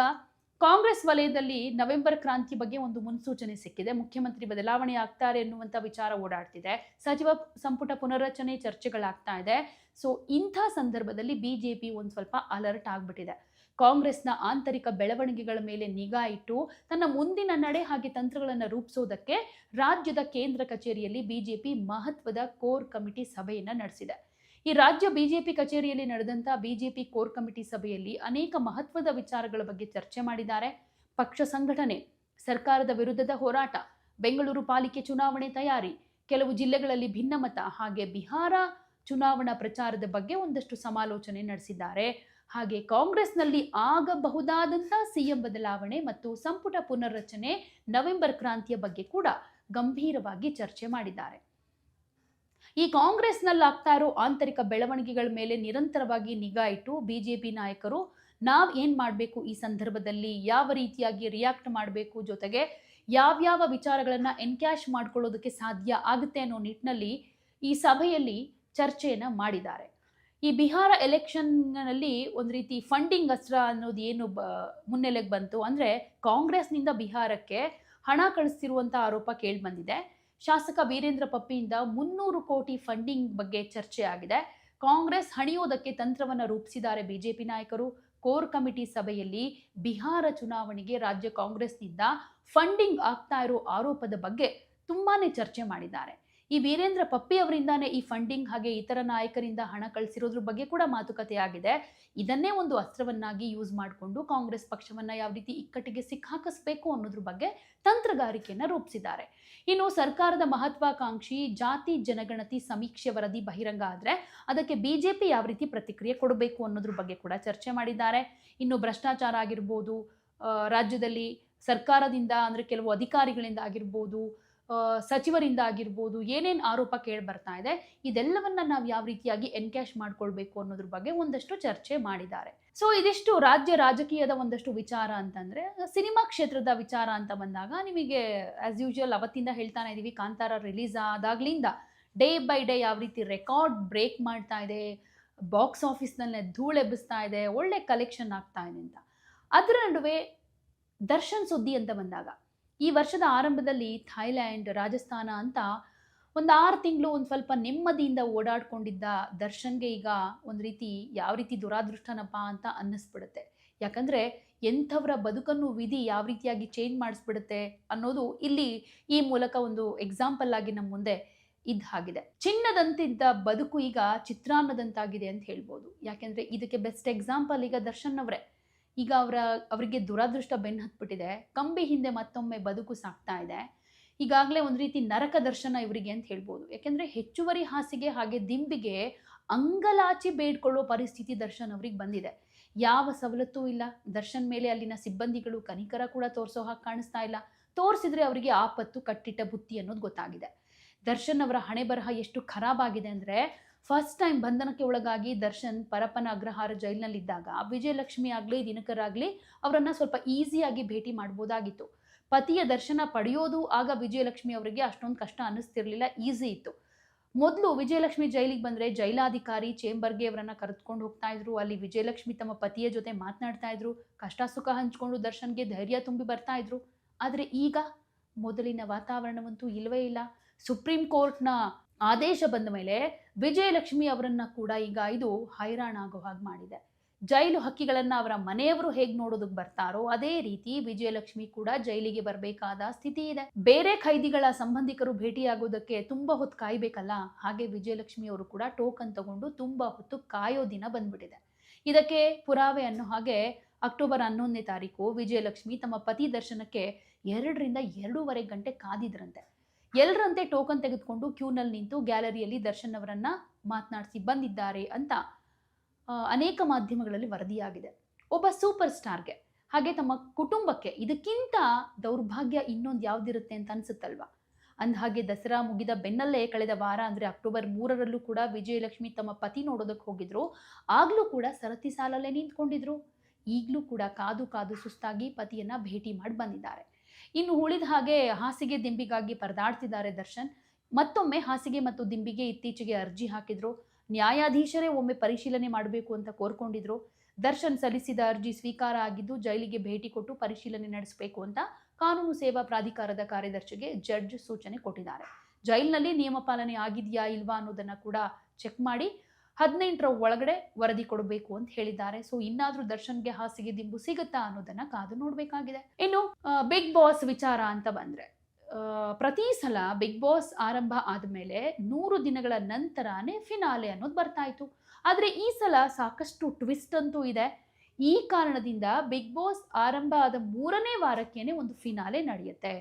ಕಾಂಗ್ರೆಸ್ ವಲಯದಲ್ಲಿ ನವೆಂಬರ್ ಕ್ರಾಂತಿ ಬಗ್ಗೆ ಒಂದು ಮುನ್ಸೂಚನೆ ಸಿಕ್ಕಿದೆ. ಮುಖ್ಯಮಂತ್ರಿ ಬದಲಾವಣೆ ಆಗ್ತಾರೆ ಎನ್ನುವಂಥ ವಿಚಾರ ಓಡಾಡ್ತಿದೆ. ಸಚಿವ ಸಂಪುಟ ಪುನರ್ರಚನೆ ಚರ್ಚೆಗಳಾಗ್ತಾ ಇದೆ. ಸೊ ಇಂಥ ಸಂದರ್ಭದಲ್ಲಿ ಬಿಜೆಪಿ ಒಂದು ಸ್ವಲ್ಪ ಅಲರ್ಟ್ ಆಗಿಬಿಟ್ಟಿದೆ. ಕಾಂಗ್ರೆಸ್ನ ಆಂತರಿಕ ಬೆಳವಣಿಗೆಗಳ ಮೇಲೆ ನಿಗಾ ಇಟ್ಟು, ತನ್ನ ಮುಂದಿನ ನಡೆ ಹಾಗೆ ತಂತ್ರಗಳನ್ನು ರೂಪಿಸೋದಕ್ಕೆ ರಾಜ್ಯದ ಕೇಂದ್ರ ಕಚೇರಿಯಲ್ಲಿ ಬಿಜೆಪಿ ಮಹತ್ವದ ಕೋರ್ ಕಮಿಟಿ ಸಭೆಯನ್ನು ನಡೆಸಿದೆ. ಈ ರಾಜ್ಯ ಬಿಜೆಪಿ ಕಚೇರಿಯಲ್ಲಿ ನಡೆದಂಥ ಬಿಜೆಪಿ ಕೋರ್ ಕಮಿಟಿ ಸಭೆಯಲ್ಲಿ ಅನೇಕ ಮಹತ್ವದ ವಿಚಾರಗಳ ಬಗ್ಗೆ ಚರ್ಚೆ ಮಾಡಿದ್ದಾರೆ. ಪಕ್ಷ ಸಂಘಟನೆ, ಸರ್ಕಾರದ ವಿರುದ್ಧದ ಹೋರಾಟ, ಬೆಂಗಳೂರು ಪಾಲಿಕೆ ಚುನಾವಣೆ ತಯಾರಿ, ಕೆಲವು ಜಿಲ್ಲೆಗಳಲ್ಲಿ ಭಿನ್ನಮತ ಹಾಗೆ ಬಿಹಾರ ಚುನಾವಣಾ ಪ್ರಚಾರದ ಬಗ್ಗೆ ಒಂದಷ್ಟು ಸಮಾಲೋಚನೆ ನಡೆಸಿದ್ದಾರೆ. ಹಾಗೆ ಕಾಂಗ್ರೆಸ್ನಲ್ಲಿ ಆಗಬಹುದಾದಂಥ ಸಿಎಂ ಬದಲಾವಣೆ ಮತ್ತು ಸಂಪುಟ ಪುನರ್ರಚನೆ ನವೆಂಬರ್ ಕ್ರಾಂತಿಯ ಬಗ್ಗೆ ಕೂಡ ಗಂಭೀರವಾಗಿ ಚರ್ಚೆ ಮಾಡಿದ್ದಾರೆ. ಈ ಕಾಂಗ್ರೆಸ್ನಲ್ಲಿ ಆಗ್ತಾ ಇರೋ ಆಂತರಿಕ ಬೆಳವಣಿಗೆಗಳ ಮೇಲೆ ನಿರಂತರವಾಗಿ ನಿಗಾ ಇಟ್ಟು ಬಿಜೆಪಿ ನಾಯಕರು ನಾವು ಏನು ಮಾಡಬೇಕು ಈ ಸಂದರ್ಭದಲ್ಲಿ? ಯಾವ ರೀತಿಯಾಗಿ ರಿಯಾಕ್ಟ್ ಮಾಡಬೇಕು? ಜೊತೆಗೆ ಯಾವ್ಯಾವ ವಿಚಾರಗಳನ್ನು ಎನ್ಕ್ಯಾಶ್ ಮಾಡ್ಕೊಳ್ಳೋದಕ್ಕೆ ಸಾಧ್ಯ ಆಗುತ್ತೆ ಅನ್ನೋ ನಿಟ್ಟಿನಲ್ಲಿ ಈ ಸಭೆಯಲ್ಲಿ ಚರ್ಚೆಯನ್ನು ಮಾಡಿದ್ದಾರೆ. ಈ ಬಿಹಾರ ಎಲೆಕ್ಷನ್ನಲ್ಲಿ ಒಂದು ರೀತಿ ಫಂಡಿಂಗ್ ಅಸ್ತ್ರ ಅನ್ನೋದು ಏನು ಬ, ಮುನ್ನೆಲೆಗೆ ಬಂತು ಅಂದರೆ ಕಾಂಗ್ರೆಸ್ನಿಂದ ಬಿಹಾರಕ್ಕೆ ಹಣ ಕಳಿಸ್ತಿರುವಂಥ ಆರೋಪ ಕೇಳಿಬಂದಿದೆ ಶಾಸಕ ವೀರೇಂದ್ರ ಪಪ್ಪಿಯಿಂದ ಮುನ್ನೂರು ಕೋಟಿ ಫಂಡಿಂಗ್ ಬಗ್ಗೆ ಚರ್ಚೆ ಆಗಿದೆ. ಕಾಂಗ್ರೆಸ್ ಹಣಿಯೋದಕ್ಕೆ ತಂತ್ರವನ್ನ ರೂಪಿಸಿದ್ದಾರೆ ಬಿಜೆಪಿ ನಾಯಕರು. ಕೋರ್ ಕಮಿಟಿ ಸಭೆಯಲ್ಲಿ ಬಿಹಾರ ಚುನಾವಣೆಗೆ ರಾಜ್ಯ ಕಾಂಗ್ರೆಸ್ನಿಂದ ಫಂಡಿಂಗ್ ಆಗ್ತಾ ಇರೋ ಆರೋಪದ ಬಗ್ಗೆ ತುಂಬಾನೇ ಚರ್ಚೆ ಮಾಡಿದ್ದಾರೆ. ಈ ವೀರೇಂದ್ರ ಪಪ್ಪಿ ಅವರಿಂದಾನೇ ಈ ಫಂಡಿಂಗ್ ಹಾಗೆ ಇತರ ನಾಯಕರಿಂದ ಹಣ ಕಳಿಸಿರೋದ್ರ ಬಗ್ಗೆ ಕೂಡ ಮಾತುಕತೆ ಆಗಿದೆ. ಇದನ್ನೇ ಒಂದು ಅಸ್ತ್ರವನ್ನಾಗಿ ಯೂಸ್ ಮಾಡಿಕೊಂಡು ಕಾಂಗ್ರೆಸ್ ಪಕ್ಷವನ್ನ ಯಾವ ರೀತಿ ಇಕ್ಕಟ್ಟಿಗೆ ಸಿಕ್ಕಾಕಿಸ್ಬೇಕು ಅನ್ನೋದ್ರ ಬಗ್ಗೆ ತಂತ್ರಗಾರಿಕೆಯನ್ನ ರೂಪಿಸಿದ್ದಾರೆ. ಇನ್ನು ಸರ್ಕಾರದ ಮಹತ್ವಾಕಾಂಕ್ಷಿ ಜಾತಿ ಜನಗಣತಿ ಸಮೀಕ್ಷೆ ವರದಿ ಬಹಿರಂಗ ಆದ್ರೆ ಅದಕ್ಕೆ ಬಿಜೆಪಿ ಯಾವ ರೀತಿ ಪ್ರತಿಕ್ರಿಯೆ ಕೊಡಬೇಕು ಅನ್ನೋದ್ರ ಬಗ್ಗೆ ಕೂಡ ಚರ್ಚೆ ಮಾಡಿದ್ದಾರೆ. ಇನ್ನು ಭ್ರಷ್ಟಾಚಾರ ಆಗಿರ್ಬೋದು ರಾಜ್ಯದಲ್ಲಿ ಸರ್ಕಾರದಿಂದ ಅಂದ್ರೆ ಕೆಲವು ಅಧಿಕಾರಿಗಳಿಂದ ಆಗಿರ್ಬೋದು ಸಚಿವರಿಂದ ಆಗಿರ್ಬೋದು ಏನೇನು ಆರೋಪ ಕೇಳಿ ಬರ್ತಾ ಇದೆ, ಇದೆಲ್ಲವನ್ನ ನಾವು ಯಾವ ರೀತಿಯಾಗಿ ಎನ್ಕ್ಯಾಶ್ ಮಾಡ್ಕೊಳ್ಬೇಕು ಅನ್ನೋದ್ರ ಬಗ್ಗೆ ಒಂದಷ್ಟು ಚರ್ಚೆ ಮಾಡಿದ್ದಾರೆ. ಸೊ ಇದಿಷ್ಟು ರಾಜ್ಯ ರಾಜಕೀಯದ ಒಂದಷ್ಟು ವಿಚಾರ ಅಂತಂದ್ರೆ, ಸಿನಿಮಾ ಕ್ಷೇತ್ರದ ವಿಚಾರ ಅಂತ ಬಂದಾಗ ನಿಮಗೆ ಆಸ್ ಯೂಶುವಲ್ ಅವತ್ತಿಂದ ಹೇಳ್ತಾನೆ ಇದೀವಿ, ಕಾಂತಾರ ರಿಲೀಸ್ ಆದಾಗ್ಲಿಂದ ಡೇ ಬೈ ಡೇ ಯಾವ ರೀತಿ ರೆಕಾರ್ಡ್ ಬ್ರೇಕ್ ಮಾಡ್ತಾ ಇದೆ ಬಾಕ್ಸ್ ಆಫೀಸ್ನಲ್ಲೇ ಧೂಳೆಬ್ಬಿಸ್ತಾ ಇದೆ, ಒಳ್ಳೆ ಕಲೆಕ್ಷನ್ ಆಗ್ತಾ ಇದೆ ಅಂತ. ಅದರ ನಡುವೆ ದರ್ಶನ್ ಸುದ್ದಿ ಅಂತ ಬಂದಾಗ ಈ ವರ್ಷದ ಆರಂಭದಲ್ಲಿ ಥೈಲ್ಯಾಂಡ್ ರಾಜಸ್ಥಾನ ಅಂತ ಒಂದು ಆರು ತಿಂಗಳು ಒಂದು ಸ್ವಲ್ಪ ನೆಮ್ಮದಿಯಿಂದ ಓಡಾಡ್ಕೊಂಡಿದ್ದ ದರ್ಶನ್ಗೆ ಈಗ ಒಂದು ರೀತಿ ಯಾವ ರೀತಿ ದುರಾದೃಷ್ಟನಪ್ಪ ಅಂತ ಅನ್ನಿಸ್ಬಿಡುತ್ತೆ. ಯಾಕಂದರೆ ಎಂಥವರ ಬದುಕನ್ನು ವಿಧಿ ಯಾವ ರೀತಿಯಾಗಿ ಚೇಂಜ್ ಮಾಡಿಸ್ಬಿಡುತ್ತೆ ಅನ್ನೋದು ಇಲ್ಲಿ ಈ ಮೂಲಕ ಒಂದು ಎಕ್ಸಾಂಪಲ್ ಆಗಿ ನಮ್ಮ ಮುಂದೆ ಇದ್ದ ಹಾಗಿದೆ ಚಿನ್ನದಂತಿದ್ದ ಬದುಕು ಈಗ ಚಿತ್ರಾನ್ನದಂತಾಗಿದೆ ಅಂತ ಹೇಳ್ಬೋದು. ಯಾಕೆಂದರೆ ಇದಕ್ಕೆ ಬೆಸ್ಟ್ ಎಕ್ಸಾಂಪಲ್ ಈಗ ದರ್ಶನ್ ಅವರೇ ಈಗ ಅವರ, ಅವರಿಗೆ ದುರಾದೃಷ್ಟ ಬೆನ್ನು ಹತ್ಬಿಟ್ಟಿದೆ. ಕಂಬಿ ಹಿಂದೆ ಮತ್ತೊಮ್ಮೆ ಬದುಕು ಸಾಕ್ತಾ ಇದೆ. ಈಗಾಗಲೇ ಒಂದು ರೀತಿ ನರಕ ದರ್ಶನ ಇವರಿಗೆ ಅಂತ ಹೇಳ್ಬೋದು. ಯಾಕೆಂದರೆ ಹೆಚ್ಚುವರಿ ಹಾಸಿಗೆ ಹಾಗೆ ದಿಂಬಿಗೆ ಅಂಗಲಾಚಿ ಬೇಡ್ಕೊಳ್ಳೋ ಪರಿಸ್ಥಿತಿ ದರ್ಶನ್ ಅವ್ರಿಗೆ ಬಂದಿದೆ. ಯಾವ ಸವಲತ್ತು ಇಲ್ಲ. ದರ್ಶನ್ ಮೇಲೆ ಅಲ್ಲಿನ ಸಿಬ್ಬಂದಿಗಳು ಕನಿಕರ ಕೂಡ ತೋರಿಸೋ ಹಾಗೆ ಕಾಣಿಸ್ತಾ ಇಲ್ಲ. ತೋರಿಸಿದ್ರೆ ಅವರಿಗೆ ಆಪತ್ತು, ಕಟ್ಟಿಟ್ಟ ಬುತ್ತಿ ಅನ್ನೋದು ಗೊತ್ತಾಗಿದೆ. ದರ್ಶನ್ ಅವರ ಹಣೆ ಬರಹ ಎಷ್ಟು ಖರಾಬಾಗಿದೆ ಅಂದ್ರೆ ಫಸ್ಟ್ ಟೈಮ್ ಬಂಧನಕ್ಕೆ ಒಳಗಾಗಿ ದರ್ಶನ್ ಪರಪ್ಪನ ಅಗ್ರಹಾರ ಜೈಲಿನಲ್ಲಿದ್ದಾಗ ವಿಜಯಲಕ್ಷ್ಮಿ ಆಗಲಿ, ದಿನಕರ್ ಆಗಲಿ ಅವರನ್ನು ಸ್ವಲ್ಪ ಈಸಿಯಾಗಿ ಭೇಟಿ ಮಾಡ್ಬೋದಾಗಿತ್ತು. ಪತಿಯ ದರ್ಶನ ಪಡೆಯೋದು ಆಗ ವಿಜಯಲಕ್ಷ್ಮಿ ಅವರಿಗೆ ಅಷ್ಟೊಂದು ಕಷ್ಟ ಅನ್ನಿಸ್ತಿರ್ಲಿಲ್ಲ ಈಸಿ ಇತ್ತು. ಮೊದಲು ವಿಜಯಲಕ್ಷ್ಮಿ ಜೈಲಿಗೆ ಬಂದರೆ ಜೈಲಾಧಿಕಾರಿ ಚೇಂಬರ್ಗೆ ಅವರನ್ನು ಕರೆದುಕೊಂಡು ಹೋಗ್ತಾ ಇದ್ರು, ಅಲ್ಲಿ ವಿಜಯಲಕ್ಷ್ಮಿ ತಮ್ಮ ಪತಿಯ ಜೊತೆ ಮಾತನಾಡ್ತಾ ಇದ್ರು, ಕಷ್ಟ ಸುಖ ಹಂಚ್ಕೊಂಡು ದರ್ಶನ್ಗೆ ಧೈರ್ಯ ತುಂಬಿ ಬರ್ತಾ ಇದ್ರು. ಆದರೆ ಈಗ ಮೊದಲಿನ ವಾತಾವರಣವಂತೂ ಇಲ್ಲವೇ ಇಲ್ಲ. ಸುಪ್ರೀಂ ಕೋರ್ಟ್ನ ಆದೇಶ ಬಂದ ಮೇಲೆ ವಿಜಯಲಕ್ಷ್ಮಿ ಅವರನ್ನ ಕೂಡ ಈಗ ಇದು ಹೈರಾಣ ಆಗೋ ಹಾಗೆ ಮಾಡಿದೆ. ಜೈಲು ಹಕ್ಕಿಗಳನ್ನ ಅವರ ಮನೆಯವರು ಹೇಗ್ ನೋಡೋದಕ್ಕೆ ಬರ್ತಾರೋ ಅದೇ ರೀತಿ ವಿಜಯಲಕ್ಷ್ಮಿ ಕೂಡ ಜೈಲಿಗೆ ಬರಬೇಕಾದ ಸ್ಥಿತಿ ಇದೆ. ಬೇರೆ ಖೈದಿಗಳ ಸಂಬಂಧಿಕರು ಭೇಟಿಯಾಗೋದಕ್ಕೆ ತುಂಬಾ ಹೊತ್ತು ಕಾಯ್ಬೇಕಲ್ಲ? ಹಾಗೆ ವಿಜಯಲಕ್ಷ್ಮಿ ಅವರು ಕೂಡ ಟೋಕನ್ ತಗೊಂಡು ತುಂಬಾ ಹೊತ್ತು ಕಾಯೋ ದಿನ ಬಂದ್ಬಿಟ್ಟಿದೆ. ಇದಕ್ಕೆ ಪುರಾವೆ ಅನ್ನೋ ಹಾಗೆ ಅಕ್ಟೋಬರ್ ಹನ್ನೊಂದನೇ ತಾರೀಕು ವಿಜಯಲಕ್ಷ್ಮಿ ತಮ್ಮ ಪತಿ ದರ್ಶನಕ್ಕೆ ಎರಡರಿಂದ ಎರಡೂವರೆ ಗಂಟೆ ಕಾದಿದ್ರಂತೆ. ಎಲ್ಲರಂತೆ ಟೋಕನ್ ತೆಗೆದುಕೊಂಡು ಕ್ಯೂನಲ್ಲಿ ನಿಂತು ಗ್ಯಾಲರಿಯಲ್ಲಿ ದರ್ಶನ್ ಅವರನ್ನ ಮಾತನಾಡಿಸಿ ಬಂದಿದ್ದಾರೆ ಅಂತ ಅನೇಕ ಮಾಧ್ಯಮಗಳಲ್ಲಿ ವರದಿಯಾಗಿದೆ. ಒಬ್ಬ ಸೂಪರ್ ಸ್ಟಾರ್ಗೆ, ಹಾಗೆ ತಮ್ಮ ಕುಟುಂಬಕ್ಕೆ ಇದಕ್ಕಿಂತ ದೌರ್ಭಾಗ್ಯ ಇನ್ನೊಂದು ಯಾವ್ದಿರುತ್ತೆ ಅಂತ ಅನ್ಸುತ್ತಲ್ವಾ? ಅಂದಹಾಗೆ ದಸರಾ ಮುಗಿದ ಬೆನ್ನಲ್ಲೇ ಕಳೆದ ವಾರ, ಅಂದ್ರೆ ಅಕ್ಟೋಬರ್ ಮೂರರಲ್ಲೂ ಕೂಡ ವಿಜಯಲಕ್ಷ್ಮಿ ತಮ್ಮ ಪತಿ ನೋಡೋದಕ್ಕೆ ಹೋಗಿದ್ರು. ಆಗ್ಲೂ ಕೂಡ ಸರತಿ ಸಾಲಲ್ಲೇ ನಿಂತ್ಕೊಂಡಿದ್ರು. ಈಗಲೂ ಕೂಡ ಕಾದು ಕಾದು ಸುಸ್ತಾಗಿ ಪತಿಯನ್ನ ಭೇಟಿ ಮಾಡಿ ಬಂದಿದ್ದಾರೆ. ಇನ್ನು ಉಳಿದ ಹಾಗೆ ಹಾಸಿಗೆ ದಿಂಬಿಗಾಗಿ ಪರದಾಡ್ತಿದ್ದಾರೆ ದರ್ಶನ್. ಮತ್ತೊಮ್ಮೆ ಹಾಸಿಗೆ ಮತ್ತು ದಿಂಬಿಗೆ ಇತ್ತೀಚೆಗೆ ಅರ್ಜಿ ಹಾಕಿದ್ರು. ನ್ಯಾಯಾಧೀಶರೇ ಒಮ್ಮೆ ಪರಿಶೀಲನೆ ಮಾಡಬೇಕು ಅಂತ ಕೋರ್ಕೊಂಡಿದ್ರು. ದರ್ಶನ್ ಸಲ್ಲಿಸಿದ ಅರ್ಜಿ ಸ್ವೀಕಾರ ಆಗಿದ್ದು ಜೈಲಿಗೆ ಭೇಟಿ ಕೊಟ್ಟು ಪರಿಶೀಲನೆ ನಡೆಸಬೇಕು ಅಂತ ಕಾನೂನು ಸೇವಾ ಪ್ರಾಧಿಕಾರದ ಕಾರ್ಯದರ್ಶಿಗೆ ಜಡ್ಜ್ ಸೂಚನೆ ಕೊಟ್ಟಿದ್ದಾರೆ. ಜೈಲಿನಲ್ಲಿ ನಿಯಮ ಪಾಲನೆ ಆಗಿದೆಯಾ ಇಲ್ವಾ ಅನ್ನೋದನ್ನ ಕೂಡ ಚೆಕ್ ಮಾಡಿ ಹದಿನೆಂಟರ ಒಳಗಡೆ ವರದಿ ಕೊಡಬೇಕು ಅಂತ ಹೇಳಿದ್ದಾರೆ. ಸೊ ಇನ್ನಾದ್ರೂ ದರ್ಶನ್ಗೆ ಹಾಸಿಗೆ ದಿಂಬು ಸಿಗುತ್ತಾ ಅನ್ನೋದನ್ನ ಕಾದು ನೋಡ್ಬೇಕಾಗಿದೆ. ಇನ್ನು ಬಿಗ್ ಬಾಸ್ ವಿಚಾರ ಅಂತ ಬಂದ್ರೆ ಪ್ರತಿ ಸಲ ಬಿಗ್ ಬಾಸ್ ಆರಂಭ ಆದಮೇಲೆ ನೂರು ದಿನಗಳ ನಂತರನೇ ಫಿನಾಲೆ ಅನ್ನೋದು ಬರ್ತಾ ಇತ್ತು. ಆದರೆ ಈ ಸಲ ಸಾಕಷ್ಟು ಟ್ವಿಸ್ಟ್ ಅಂತೂ ಇದೆ. ಈ ಕಾರಣದಿಂದ ಬಿಗ್ ಬಾಸ್ ಆರಂಭ ಆದ ಮೂರನೇ ವಾರಕ್ಕೇನೆ ಒಂದು ಫಿನಾಲೆ ನಡೆಯುತ್ತೆ.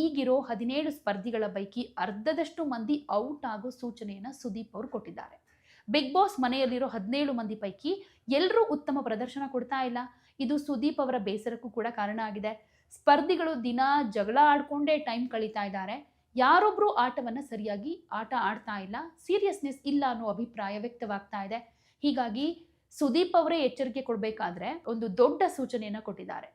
ಈಗಿರೋ ಹದಿನೇಳು ಸ್ಪರ್ಧಿಗಳ ಪೈಕಿ ಅರ್ಧದಷ್ಟು ಮಂದಿ ಔಟ್ ಆಗೋ ಸೂಚನೆಯನ್ನ ಸುದೀಪ್ ಅವರು ಕೊಟ್ಟಿದ್ದಾರೆ. ಬಿಗ್ ಬಾಸ್ ಮನೆಯಲ್ಲಿರೋ ಹದಿನೇಳು ಮಂದಿ ಪೈಕಿ ಎಲ್ಲರೂ ಉತ್ತಮ ಪ್ರದರ್ಶನ ಕೊಡ್ತಾ ಇಲ್ಲ. ಇದು ಸುದೀಪ್ ಅವರ ಬೇಸರಕ್ಕೂ ಕೂಡ ಕಾರಣ ಆಗಿದೆ. ಸ್ಪರ್ಧಿಗಳು ದಿನ ಜಗಳ ಆಡ್ಕೊಂಡೇ ಟೈಮ್ ಕಳೀತಾ ಇದ್ದಾರೆ. ಯಾರೊಬ್ಬರು ಆಟವನ್ನು ಸರಿಯಾಗಿ ಆಟ ಆಡ್ತಾ ಇಲ್ಲ, ಸೀರಿಯಸ್ನೆಸ್ ಇಲ್ಲ ಅನ್ನೋ ಅಭಿಪ್ರಾಯ ವ್ಯಕ್ತವಾಗ್ತಾ ಇದೆ. ಹೀಗಾಗಿ ಸುದೀಪ್ ಅವರೇ ಎಚ್ಚರಿಕೆ ಕೊಡಬೇಕಾದ್ರೆ ಒಂದು ದೊಡ್ಡ ಸೂಚನೆಯನ್ನು ಕೊಟ್ಟಿದ್ದಾರೆ.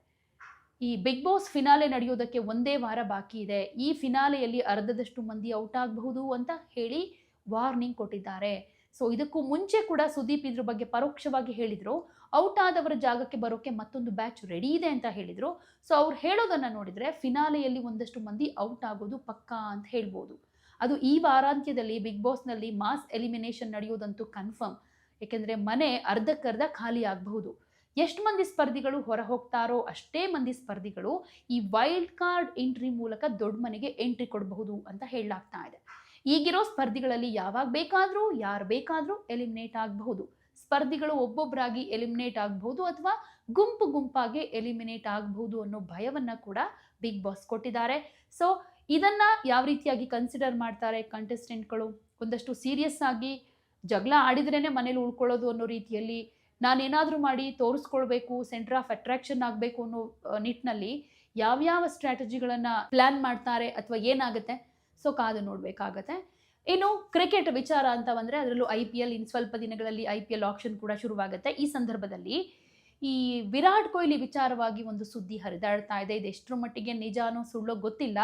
ಈ ಬಿಗ್ ಬಾಸ್ ಫಿನಾಲೆ ನಡೆಯೋದಕ್ಕೆ ಒಂದೇ ವಾರ ಬಾಕಿ ಇದೆ. ಈ ಫಿನಾಲೆಯಲ್ಲಿ ಅರ್ಧದಷ್ಟು ಮಂದಿ ಔಟ್ ಆಗಬಹುದು ಅಂತ ಹೇಳಿ ವಾರ್ನಿಂಗ್ ಕೊಟ್ಟಿದ್ದಾರೆ. ಸೊ ಇದಕ್ಕೂ ಮುಂಚೆ ಕೂಡ ಸುದೀಪ್ ಇದ್ರ ಬಗ್ಗೆ ಪರೋಕ್ಷವಾಗಿ ಹೇಳಿದ್ರು. ಔಟ್ ಆದವರ ಜಾಗಕ್ಕೆ ಬರೋಕೆ ಮತ್ತೊಂದು ಬ್ಯಾಚ್ ರೆಡಿ ಇದೆ ಅಂತ ಹೇಳಿದ್ರು. ಸೊ ಅವ್ರು ಹೇಳೋದನ್ನ ನೋಡಿದ್ರೆ ಫಿನಾಲೆಯಲ್ಲಿ ಒಂದಷ್ಟು ಮಂದಿ ಔಟ್ ಆಗೋದು ಪಕ್ಕಾ ಅಂತ ಹೇಳ್ಬೋದು. ಅದು ಈ ವಾರಾಂತ್ಯದಲ್ಲಿ ಬಿಗ್ ಬಾಸ್ನಲ್ಲಿ ಮಾಸ್ ಎಲಿಮಿನೇಷನ್ ನಡೆಯೋದಂತೂ ಕನ್ಫರ್ಮ್ ಏಕೆಂದರೆ ಮನೆ ಅರ್ಧಕ್ಕರ್ಧ ಖಾಲಿ ಆಗಬಹುದು. ಎಷ್ಟು ಮಂದಿ ಸ್ಪರ್ಧಿಗಳು ಹೊರ ಹೋಗ್ತಾರೋ ಅಷ್ಟೇ ಮಂದಿ ಸ್ಪರ್ಧಿಗಳು ಈ ವೈಲ್ಡ್ ಕಾರ್ಡ್ ಎಂಟ್ರಿ ಮೂಲಕ ದೊಡ್ಡ ಮನೆಗೆ ಎಂಟ್ರಿ ಕೊಡಬಹುದು ಅಂತ ಹೇಳಲಾಗ್ತಾ ಇದೆ. ಈಗಿರೋ ಸ್ಪರ್ಧಿಗಳಲ್ಲಿ ಯಾವಾಗ ಬೇಕಾದರೂ, ಯಾರು ಬೇಕಾದರೂ ಎಲಿಮಿನೇಟ್ ಆಗಬಹುದು. ಸ್ಪರ್ಧಿಗಳು ಒಬ್ಬೊಬ್ಬರಾಗಿ ಎಲಿಮಿನೇಟ್ ಆಗಬಹುದು ಅಥವಾ ಗುಂಪು ಗುಂಪಾಗಿ ಎಲಿಮಿನೇಟ್ ಆಗಬಹುದು ಅನ್ನೋ ಭಯವನ್ನ ಕೂಡ ಬಿಗ್ ಬಾಸ್ ಕೊಟ್ಟಿದ್ದಾರೆ. ಸೊ ಇದನ್ನ ಯಾವ ರೀತಿಯಾಗಿ ಕನ್ಸಿಡರ್ ಮಾಡ್ತಾರೆ ಕಂಟೆಸ್ಟೆಂಟ್ಗಳು ಒಂದಷ್ಟು ಸೀರಿಯಸ್ ಆಗಿ ಜಗಳ ಆಡಿದ್ರೇನೆ ಮನೇಲಿ ಉಳ್ಕೊಳ್ಳೋದು ಅನ್ನೋ ರೀತಿಯಲ್ಲಿ ನಾನೇನಾದರೂ ಮಾಡಿ ತೋರಿಸ್ಕೊಳ್ಬೇಕು ಸೆಂಟರ್ ಆಫ್ ಅಟ್ರಾಕ್ಷನ್ ಆಗಬೇಕು ಅನ್ನೋ ನಿಟ್ಟಿನಲ್ಲಿ ಯಾವ್ಯಾವ ಸ್ಟ್ರಾಟಜಿಗಳನ್ನು ಪ್ಲ್ಯಾನ್ ಮಾಡ್ತಾರೆ ಅಥವಾ ಏನಾಗುತ್ತೆ? ಸೊ ಕಾದು ನೋಡಬೇಕಾಗತ್ತೆ. ಇನ್ನು ಕ್ರಿಕೆಟ್ ವಿಚಾರ ಅಂತ ಬಂದರೆ ಅದರಲ್ಲೂ ಐ ಪಿ ಎಲ್ ಇನ್ನು ಸ್ವಲ್ಪ ದಿನಗಳಲ್ಲಿ ಐ ಪಿ ಎಲ್ ಆಪ್ಷನ್ ಕೂಡ ಶುರುವಾಗುತ್ತೆ. ಈ ಸಂದರ್ಭದಲ್ಲಿ ಈ ವಿರಾಟ್ ಕೊಹ್ಲಿ ವಿಚಾರವಾಗಿ ಒಂದು ಸುದ್ದಿ ಹರಿದಾಡ್ತಾ ಇದೆ. ಇದು ಎಷ್ಟರ ಮಟ್ಟಿಗೆ ನಿಜಾನೋ ಸುಳ್ಳೋ ಗೊತ್ತಿಲ್ಲ.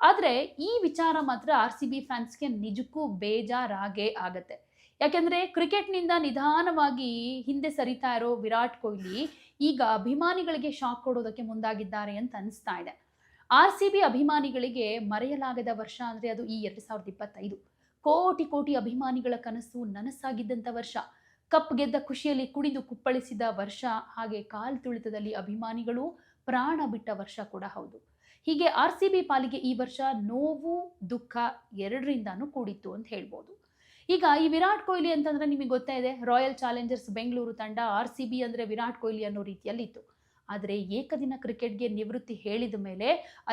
ಆದರೆ ಈ ವಿಚಾರ ಮಾತ್ರ ಆರ್ ಸಿ ಬಿ ಫ್ಯಾನ್ಸ್ಗೆ ನಿಜಕ್ಕೂ ಬೇಜಾರಾಗೇ ಆಗತ್ತೆ. ಯಾಕೆಂದ್ರೆ ಕ್ರಿಕೆಟ್ನಿಂದ ನಿಧಾನವಾಗಿ ಹಿಂದೆ ಸರಿತಾ ಇರೋ ವಿರಾಟ್ ಕೊಹ್ಲಿ ಈಗ ಅಭಿಮಾನಿಗಳಿಗೆ ಶಾಕ್ ಕೊಡೋದಕ್ಕೆ ಮುಂದಾಗಿದ್ದಾರೆ ಅಂತ ಅನಿಸ್ತಾ ಇದೆ. ಆರ್ ಸಿ ಬಿ ಅಭಿಮಾನಿಗಳಿಗೆ ಮರೆಯಲಾಗದ ವರ್ಷ ಅಂದರೆ ಅದು ಈ ಎರಡು ಸಾವಿರದ ಇಪ್ಪತ್ತೈದು. ಕೋಟಿ ಕೋಟಿ ಅಭಿಮಾನಿಗಳ ಕನಸು ನನಸಾಗಿದ್ದಂಥ ವರ್ಷ. ಕಪ್ ಗೆದ್ದ ಖುಷಿಯಲ್ಲಿ ಕುಣಿದು ಕುಪ್ಪಳಿಸಿದ ವರ್ಷ, ಹಾಗೆ ಕಾಲ್ ತುಳಿತದಲ್ಲಿ ಅಭಿಮಾನಿಗಳು ಪ್ರಾಣ ಬಿಟ್ಟ ವರ್ಷ ಕೂಡ ಹೌದು. ಹೀಗೆ ಆರ್ ಸಿ ಬಿ ಪಾಲಿಗೆ ಈ ವರ್ಷ ನೋವು, ದುಃಖ ಎರಡರಿಂದಾನು ಕೂಡಿತ್ತು ಅಂತ ಹೇಳ್ಬೋದು. ಈಗ ಈ ವಿರಾಟ್ ಕೊಹ್ಲಿ ಅಂತಂದ್ರೆ ನಿಮಗೆ ಗೊತ್ತಾ ಇದೆ ರಾಯಲ್ ಚಾಲೆಂಜರ್ಸ್ ಬೆಂಗಳೂರು ತಂಡ ಆರ್ ಸಿ ಬಿ ಅಂದರೆ ವಿರಾಟ್ ಕೊಹ್ಲಿ ಅನ್ನೋ ರೀತಿಯಲ್ಲಿ ಇತ್ತು ಆದರೆ ಏಕದಿನ ಕ್ರಿಕೆಟ್ಗೆ ನಿವೃತ್ತಿ ಹೇಳಿದ ಮೇಲೆ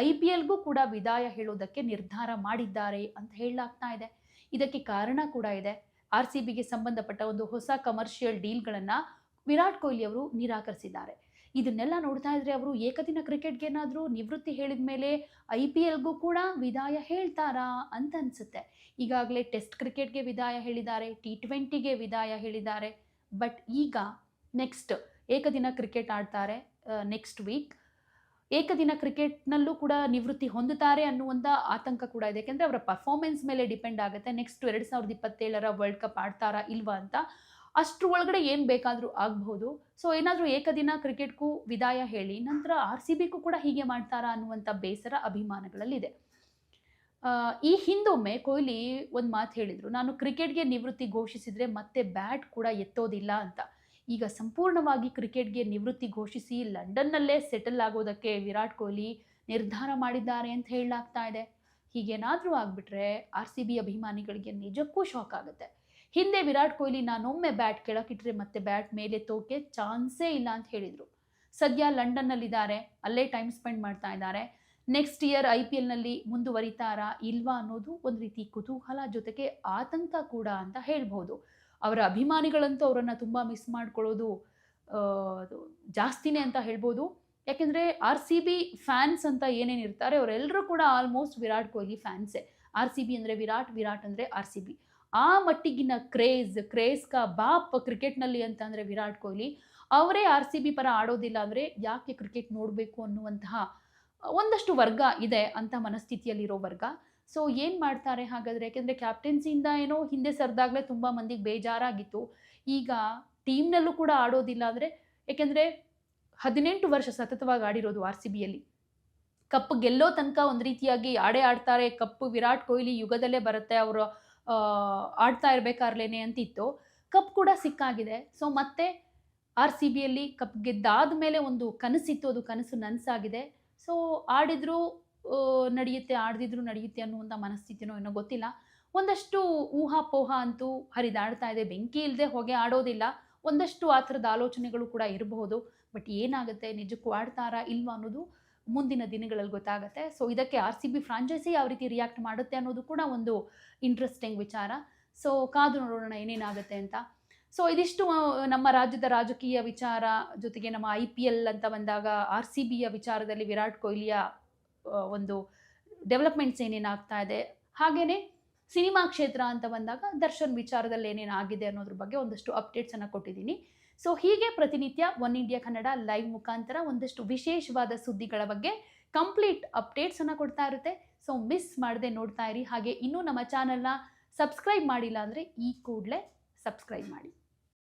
ಐ ಪಿ ಎಲ್ಗೂ ಕೂಡ ವಿದಾಯ ಹೇಳೋದಕ್ಕೆ ನಿರ್ಧಾರ ಮಾಡಿದ್ದಾರೆ ಅಂತ ಹೇಳಲಾಗ್ತಾ ಇದೆ. ಇದಕ್ಕೆ ಕಾರಣ ಕೂಡ ಇದೆ. ಆರ್ ಸಿ ಬಿಗೆ ಸಂಬಂಧಪಟ್ಟ ಒಂದು ಹೊಸ ಕಮರ್ಷಿಯಲ್ ಡೀಲ್ಗಳನ್ನು ವಿರಾಟ್ ಕೊಹ್ಲಿ ಅವರು ನಿರಾಕರಿಸಿದ್ದಾರೆ. ಇದನ್ನೆಲ್ಲ ನೋಡ್ತಾ ಇದ್ರೆ ಅವರು ಏಕದಿನ ಕ್ರಿಕೆಟ್ಗೆ ಏನಾದರೂ ನಿವೃತ್ತಿ ಹೇಳಿದ ಮೇಲೆ ಐ ಪಿ ಎಲ್ಗೂ ಕೂಡ ವಿದಾಯ ಹೇಳ್ತಾರಾ ಅಂತ ಅನ್ಸುತ್ತೆ. ಈಗಾಗಲೇ ಟೆಸ್ಟ್ ಕ್ರಿಕೆಟ್ಗೆ ವಿದಾಯ ಹೇಳಿದ್ದಾರೆ, ಟಿ ಟ್ವೆಂಟಿಗೆ ವಿದಾಯ ಹೇಳಿದ್ದಾರೆ. ಬಟ್ ಈಗ ನೆಕ್ಸ್ಟ್ ಏಕದಿನ ಕ್ರಿಕೆಟ್ ಆಡ್ತಾರೆ ನೆಕ್ಸ್ಟ್ ವೀಕ್ ಏಕದಿನ ಕ್ರಿಕೆಟ್ನಲ್ಲೂ ಕೂಡ ನಿವೃತ್ತಿ ಹೊಂದುತ್ತಾರೆ ಅನ್ನುವಂಥ ಆತಂಕ ಕೂಡ ಇದೆ. ಯಾಕೆಂದರೆ ಅವರ ಪರ್ಫಾರ್ಮೆನ್ಸ್ ಮೇಲೆ ಡಿಪೆಂಡ್ ಆಗುತ್ತೆ. ನೆಕ್ಸ್ಟ್ ಎರಡು ಸಾವಿರದ ಇಪ್ಪತ್ತೇಳರ ವರ್ಲ್ಡ್ ಕಪ್ ಆಡ್ತಾರಾ ಇಲ್ವಾ ಅಂತ ಅಷ್ಟರ ಒಳಗಡೆ ಏನು ಬೇಕಾದರೂ ಆಗಬಹುದು. ಸೊ ಏನಾದರೂ ಏಕದಿನ ಕ್ರಿಕೆಟ್ಗೂ ವಿದಾಯ ಹೇಳಿ, ನಂತರ ಆರ್ ಸಿ ಬಿಗೂ ಕೂಡ ಹೀಗೆ ಮಾಡ್ತಾರಾ ಅನ್ನುವಂಥ ಬೇಸರ ಅಭಿಮಾನಗಳಲ್ಲಿದೆ. ಈ ಹಿಂದೊಮ್ಮೆ ಕೊಹ್ಲಿ ಒಂದು ಮಾತು ಹೇಳಿದರು, ನಾನು ಕ್ರಿಕೆಟ್ಗೆ ನಿವೃತ್ತಿ ಘೋಷಿಸಿದರೆ ಮತ್ತೆ ಬ್ಯಾಟ್ ಕೂಡ ಎತ್ತೋದಿಲ್ಲ ಅಂತ. ಈಗ ಸಂಪೂರ್ಣವಾಗಿ ಕ್ರಿಕೆಟ್ಗೆ ನಿವೃತ್ತಿ ಘೋಷಿಸಿ ಲಂಡನ್ನಲ್ಲೇ ಸೆಟಲ್ ಆಗೋದಕ್ಕೆ ವಿರಾಟ್ ಕೊಹ್ಲಿ ನಿರ್ಧಾರ ಮಾಡಿದ್ದಾರೆ ಅಂತ ಹೇಳಲಾಗ್ತಾ ಇದೆ. ಹೀಗೇನಾದರೂ ಆಗಿಬಿಟ್ರೆ ಆರ್ ಸಿ ಬಿ ಅಭಿಮಾನಿಗಳಿಗೆ ನಿಜಕ್ಕೂ ಶಾಕ್ ಆಗುತ್ತೆ. ಹಿಂದೆ ವಿರಾಟ್ ಕೊಹ್ಲಿ ನಾನೊಮ್ಮೆ ಬ್ಯಾಟ್ ಕೆಳಕಿಟ್ರೆ ಮತ್ತೆ ಬ್ಯಾಟ್ ಮೇಲೆ ತೋಕೆ ಚಾನ್ಸೇ ಇಲ್ಲ ಅಂತ ಹೇಳಿದರು. ಸದ್ಯ ಲಂಡನ್ನಲ್ಲಿದ್ದಾರೆ, ಅಲ್ಲೇ ಟೈಮ್ ಸ್ಪೆಂಡ್ ಮಾಡ್ತಾ ಇದ್ದಾರೆ. ನೆಕ್ಸ್ಟ್ ಇಯರ್ ಐ ಪಿ ಎಲ್ನಲ್ಲಿ ಮುಂದುವರಿತಾರಾ ಇಲ್ವಾ ಅನ್ನೋದು ಒಂದು ರೀತಿ ಕುತೂಹಲ ಜೊತೆಗೆ ಆತಂಕ ಕೂಡ ಅಂತ ಹೇಳ್ಬೋದು. ಅವರ ಅಭಿಮಾನಿಗಳಂತೂ ಅವರನ್ನು ತುಂಬ ಮಿಸ್ ಮಾಡ್ಕೊಳ್ಳೋದು ಜಾಸ್ತಿನೇ ಅಂತ ಹೇಳ್ಬೋದು. ಯಾಕೆಂದರೆ ಆರ್ ಸಿ ಬಿ ಫ್ಯಾನ್ಸ್ ಅಂತ ಏನೇನು ಇರ್ತಾರೆ ಅವರೆಲ್ಲರೂ ಕೂಡ ಆಲ್ಮೋಸ್ಟ್ ವಿರಾಟ್ ಕೊಹ್ಲಿ ಫ್ಯಾನ್ಸೇ ಆರ್ ಸಿ ಬಿ ಅಂದರೆ ವಿರಾಟ್ ವಿರಾಟ್ ಅಂದರೆ ಆರ್ ಸಿ ಬಿ. ಆ ಮಟ್ಟಿಗಿನ ಕ್ರೇಜ್ ಕ್ರೇಜ್ ಕ ಬಾಪ್ ಕ್ರಿಕೆಟ್ನಲ್ಲಿ ಅಂತ ಅಂದರೆ ವಿರಾಟ್ ಕೊಹ್ಲಿ. ಅವರೇ ಆರ್ ಸಿ ಬಿ ಪರ ಆಡೋದಿಲ್ಲ ಅಂದರೆ ಯಾಕೆ ಕ್ರಿಕೆಟ್ ನೋಡಬೇಕು ಅನ್ನುವಂತಹ ಒಂದಷ್ಟು ವರ್ಗ ಇದೆ ಅಂತ ಮನಸ್ಥಿತಿಯಲ್ಲಿರೋ ವರ್ಗ. ಸೊ ಏನು ಮಾಡ್ತಾರೆ ಹಾಗಾದರೆ? ಯಾಕೆಂದರೆ ಕ್ಯಾಪ್ಟೆನ್ಸಿಯಿಂದ ಏನೋ ಹಿಂದೆ ಸರಿದಾಗಲೇ ತುಂಬ ಮಂದಿಗೆ ಬೇಜಾರಾಗಿತ್ತು. ಈಗ ಟೀಮ್ನಲ್ಲೂ ಕೂಡ ಆಡೋದಿಲ್ಲ ಅಂದರೆ ಏಕೆಂದರೆ ಹದಿನೆಂಟು ವರ್ಷ ಸತತವಾಗಿ ಆಡಿರೋದು ಆರ್ ಸಿ ಬಿಯಲ್ಲಿ ಕಪ್ ಗೆಲ್ಲೋ ತನಕ ಒಂದು ರೀತಿಯಾಗಿ ಆಡೇ ಆಡ್ತಾರೆ. ಕಪ್ ವಿರಾಟ್ ಕೊಹ್ಲಿ ಯುಗದಲ್ಲೇ ಬರುತ್ತೆ, ಅವರು ಆಡ್ತಾ ಇರಬೇಕಾರ್ಲೇನೆ ಅಂತಿತ್ತು. ಕಪ್ ಕೂಡ ಸಿಕ್ಕಾಗಿದೆ. ಸೊ ಮತ್ತೆ ಆರ್ ಸಿ ಬಿಯಲ್ಲಿ ಕಪ್ ಗೆದ್ದಾದ ಮೇಲೆ ಒಂದು ಕನಸಿತ್ತು. ಅದು ಕನಸು ನನಸಾಗಿದೆ. ಸೊ ಆಡಿದ್ರು ನಡೆಯುತ್ತೆ, ಆಡದಿದ್ರು ನಡೆಯುತ್ತೆ ಅನ್ನುವಂಥ ಮನಸ್ಥಿತಿನೋ ಏನೋ ಗೊತ್ತಿಲ್ಲ. ಒಂದಷ್ಟು ಊಹಾಪೋಹ ಅಂತೂ ಹರಿದಾಡ್ತಾ ಇದೆ. ಬೆಂಕಿ ಇಲ್ಲದೆ ಹೊಗೆ ಆಡೋದಿಲ್ಲ. ಒಂದಷ್ಟು ಆ ಥರದ ಆಲೋಚನೆಗಳು ಕೂಡ ಇರಬಹುದು. ಬಟ್ ಏನಾಗುತ್ತೆ? ನಿಜಕ್ಕೂ ಆಡ್ತಾರಾ ಇಲ್ವಾ ಅನ್ನೋದು ಮುಂದಿನ ದಿನಗಳಲ್ಲಿ ಗೊತ್ತಾಗುತ್ತೆ. ಸೊ ಇದಕ್ಕೆ ಆರ್ ಸಿ ಬಿ ಫ್ರಾಂಚೈಸಿ ಯಾವ ರೀತಿ ರಿಯಾಕ್ಟ್ ಮಾಡುತ್ತೆ ಅನ್ನೋದು ಕೂಡ ಒಂದು ಇಂಟ್ರೆಸ್ಟಿಂಗ್ ವಿಚಾರ. ಸೊ ಕಾದು ನೋಡೋಣ ಏನೇನಾಗುತ್ತೆ ಅಂತ. ಸೊ ಇದಿಷ್ಟು ನಮ್ಮ ರಾಜ್ಯದ ರಾಜಕೀಯ ವಿಚಾರ ಜೊತೆಗೆ ನಮ್ಮ ಐ ಪಿ ಎಲ್ ಅಂತ ಬಂದಾಗ ಆರ್ ಸಿ ಬಿಯ ವಿಚಾರದಲ್ಲಿ ವಿರಾಟ್ ಕೊಹ್ಲಿಯ ಒಂದು ಡೆವಲಪ್ಮೆಂಟ್ಸ್ ಏನೇನಾಗ್ತಾ ಇದೆ. ಹಾಗೆಯೇ ಸಿನಿಮಾ ಕ್ಷೇತ್ರ ಅಂತ ಬಂದಾಗ ದರ್ಶನ್ ವಿಚಾರದಲ್ಲಿ ಏನೇನು ಆಗಿದೆ ಅನ್ನೋದ್ರ ಬಗ್ಗೆ ಒಂದಷ್ಟು ಅಪ್ಡೇಟ್ಸನ್ನು ಕೊಟ್ಟಿದ್ದೀನಿ. ಸೊ ಹೀಗೆ ಪ್ರತಿನಿತ್ಯ ಒನ್ ಇಂಡಿಯಾ ಕನ್ನಡ ಲೈವ್ ಮುಖಾಂತರ ಒಂದಷ್ಟು ವಿಶೇಷವಾದ ಸುದ್ದಿಗಳ ಬಗ್ಗೆ ಕಂಪ್ಲೀಟ್ ಅಪ್ಡೇಟ್ಸನ್ನು ಕೊಡ್ತಾ ಇರುತ್ತೆ. ಸೊ ಮಿಸ್ ಮಾಡದೆ ನೋಡ್ತಾ ಇರಿ. ಹಾಗೆ ಇನ್ನೂ ನಮ್ಮ ಚಾನಲ್ನ ಸಬ್ಸ್ಕ್ರೈಬ್ ಮಾಡಿಲ್ಲ ಅಂದರೆ ಈ ಕೂಡಲೇ ಸಬ್ಸ್ಕ್ರೈಬ್ ಮಾಡಿ.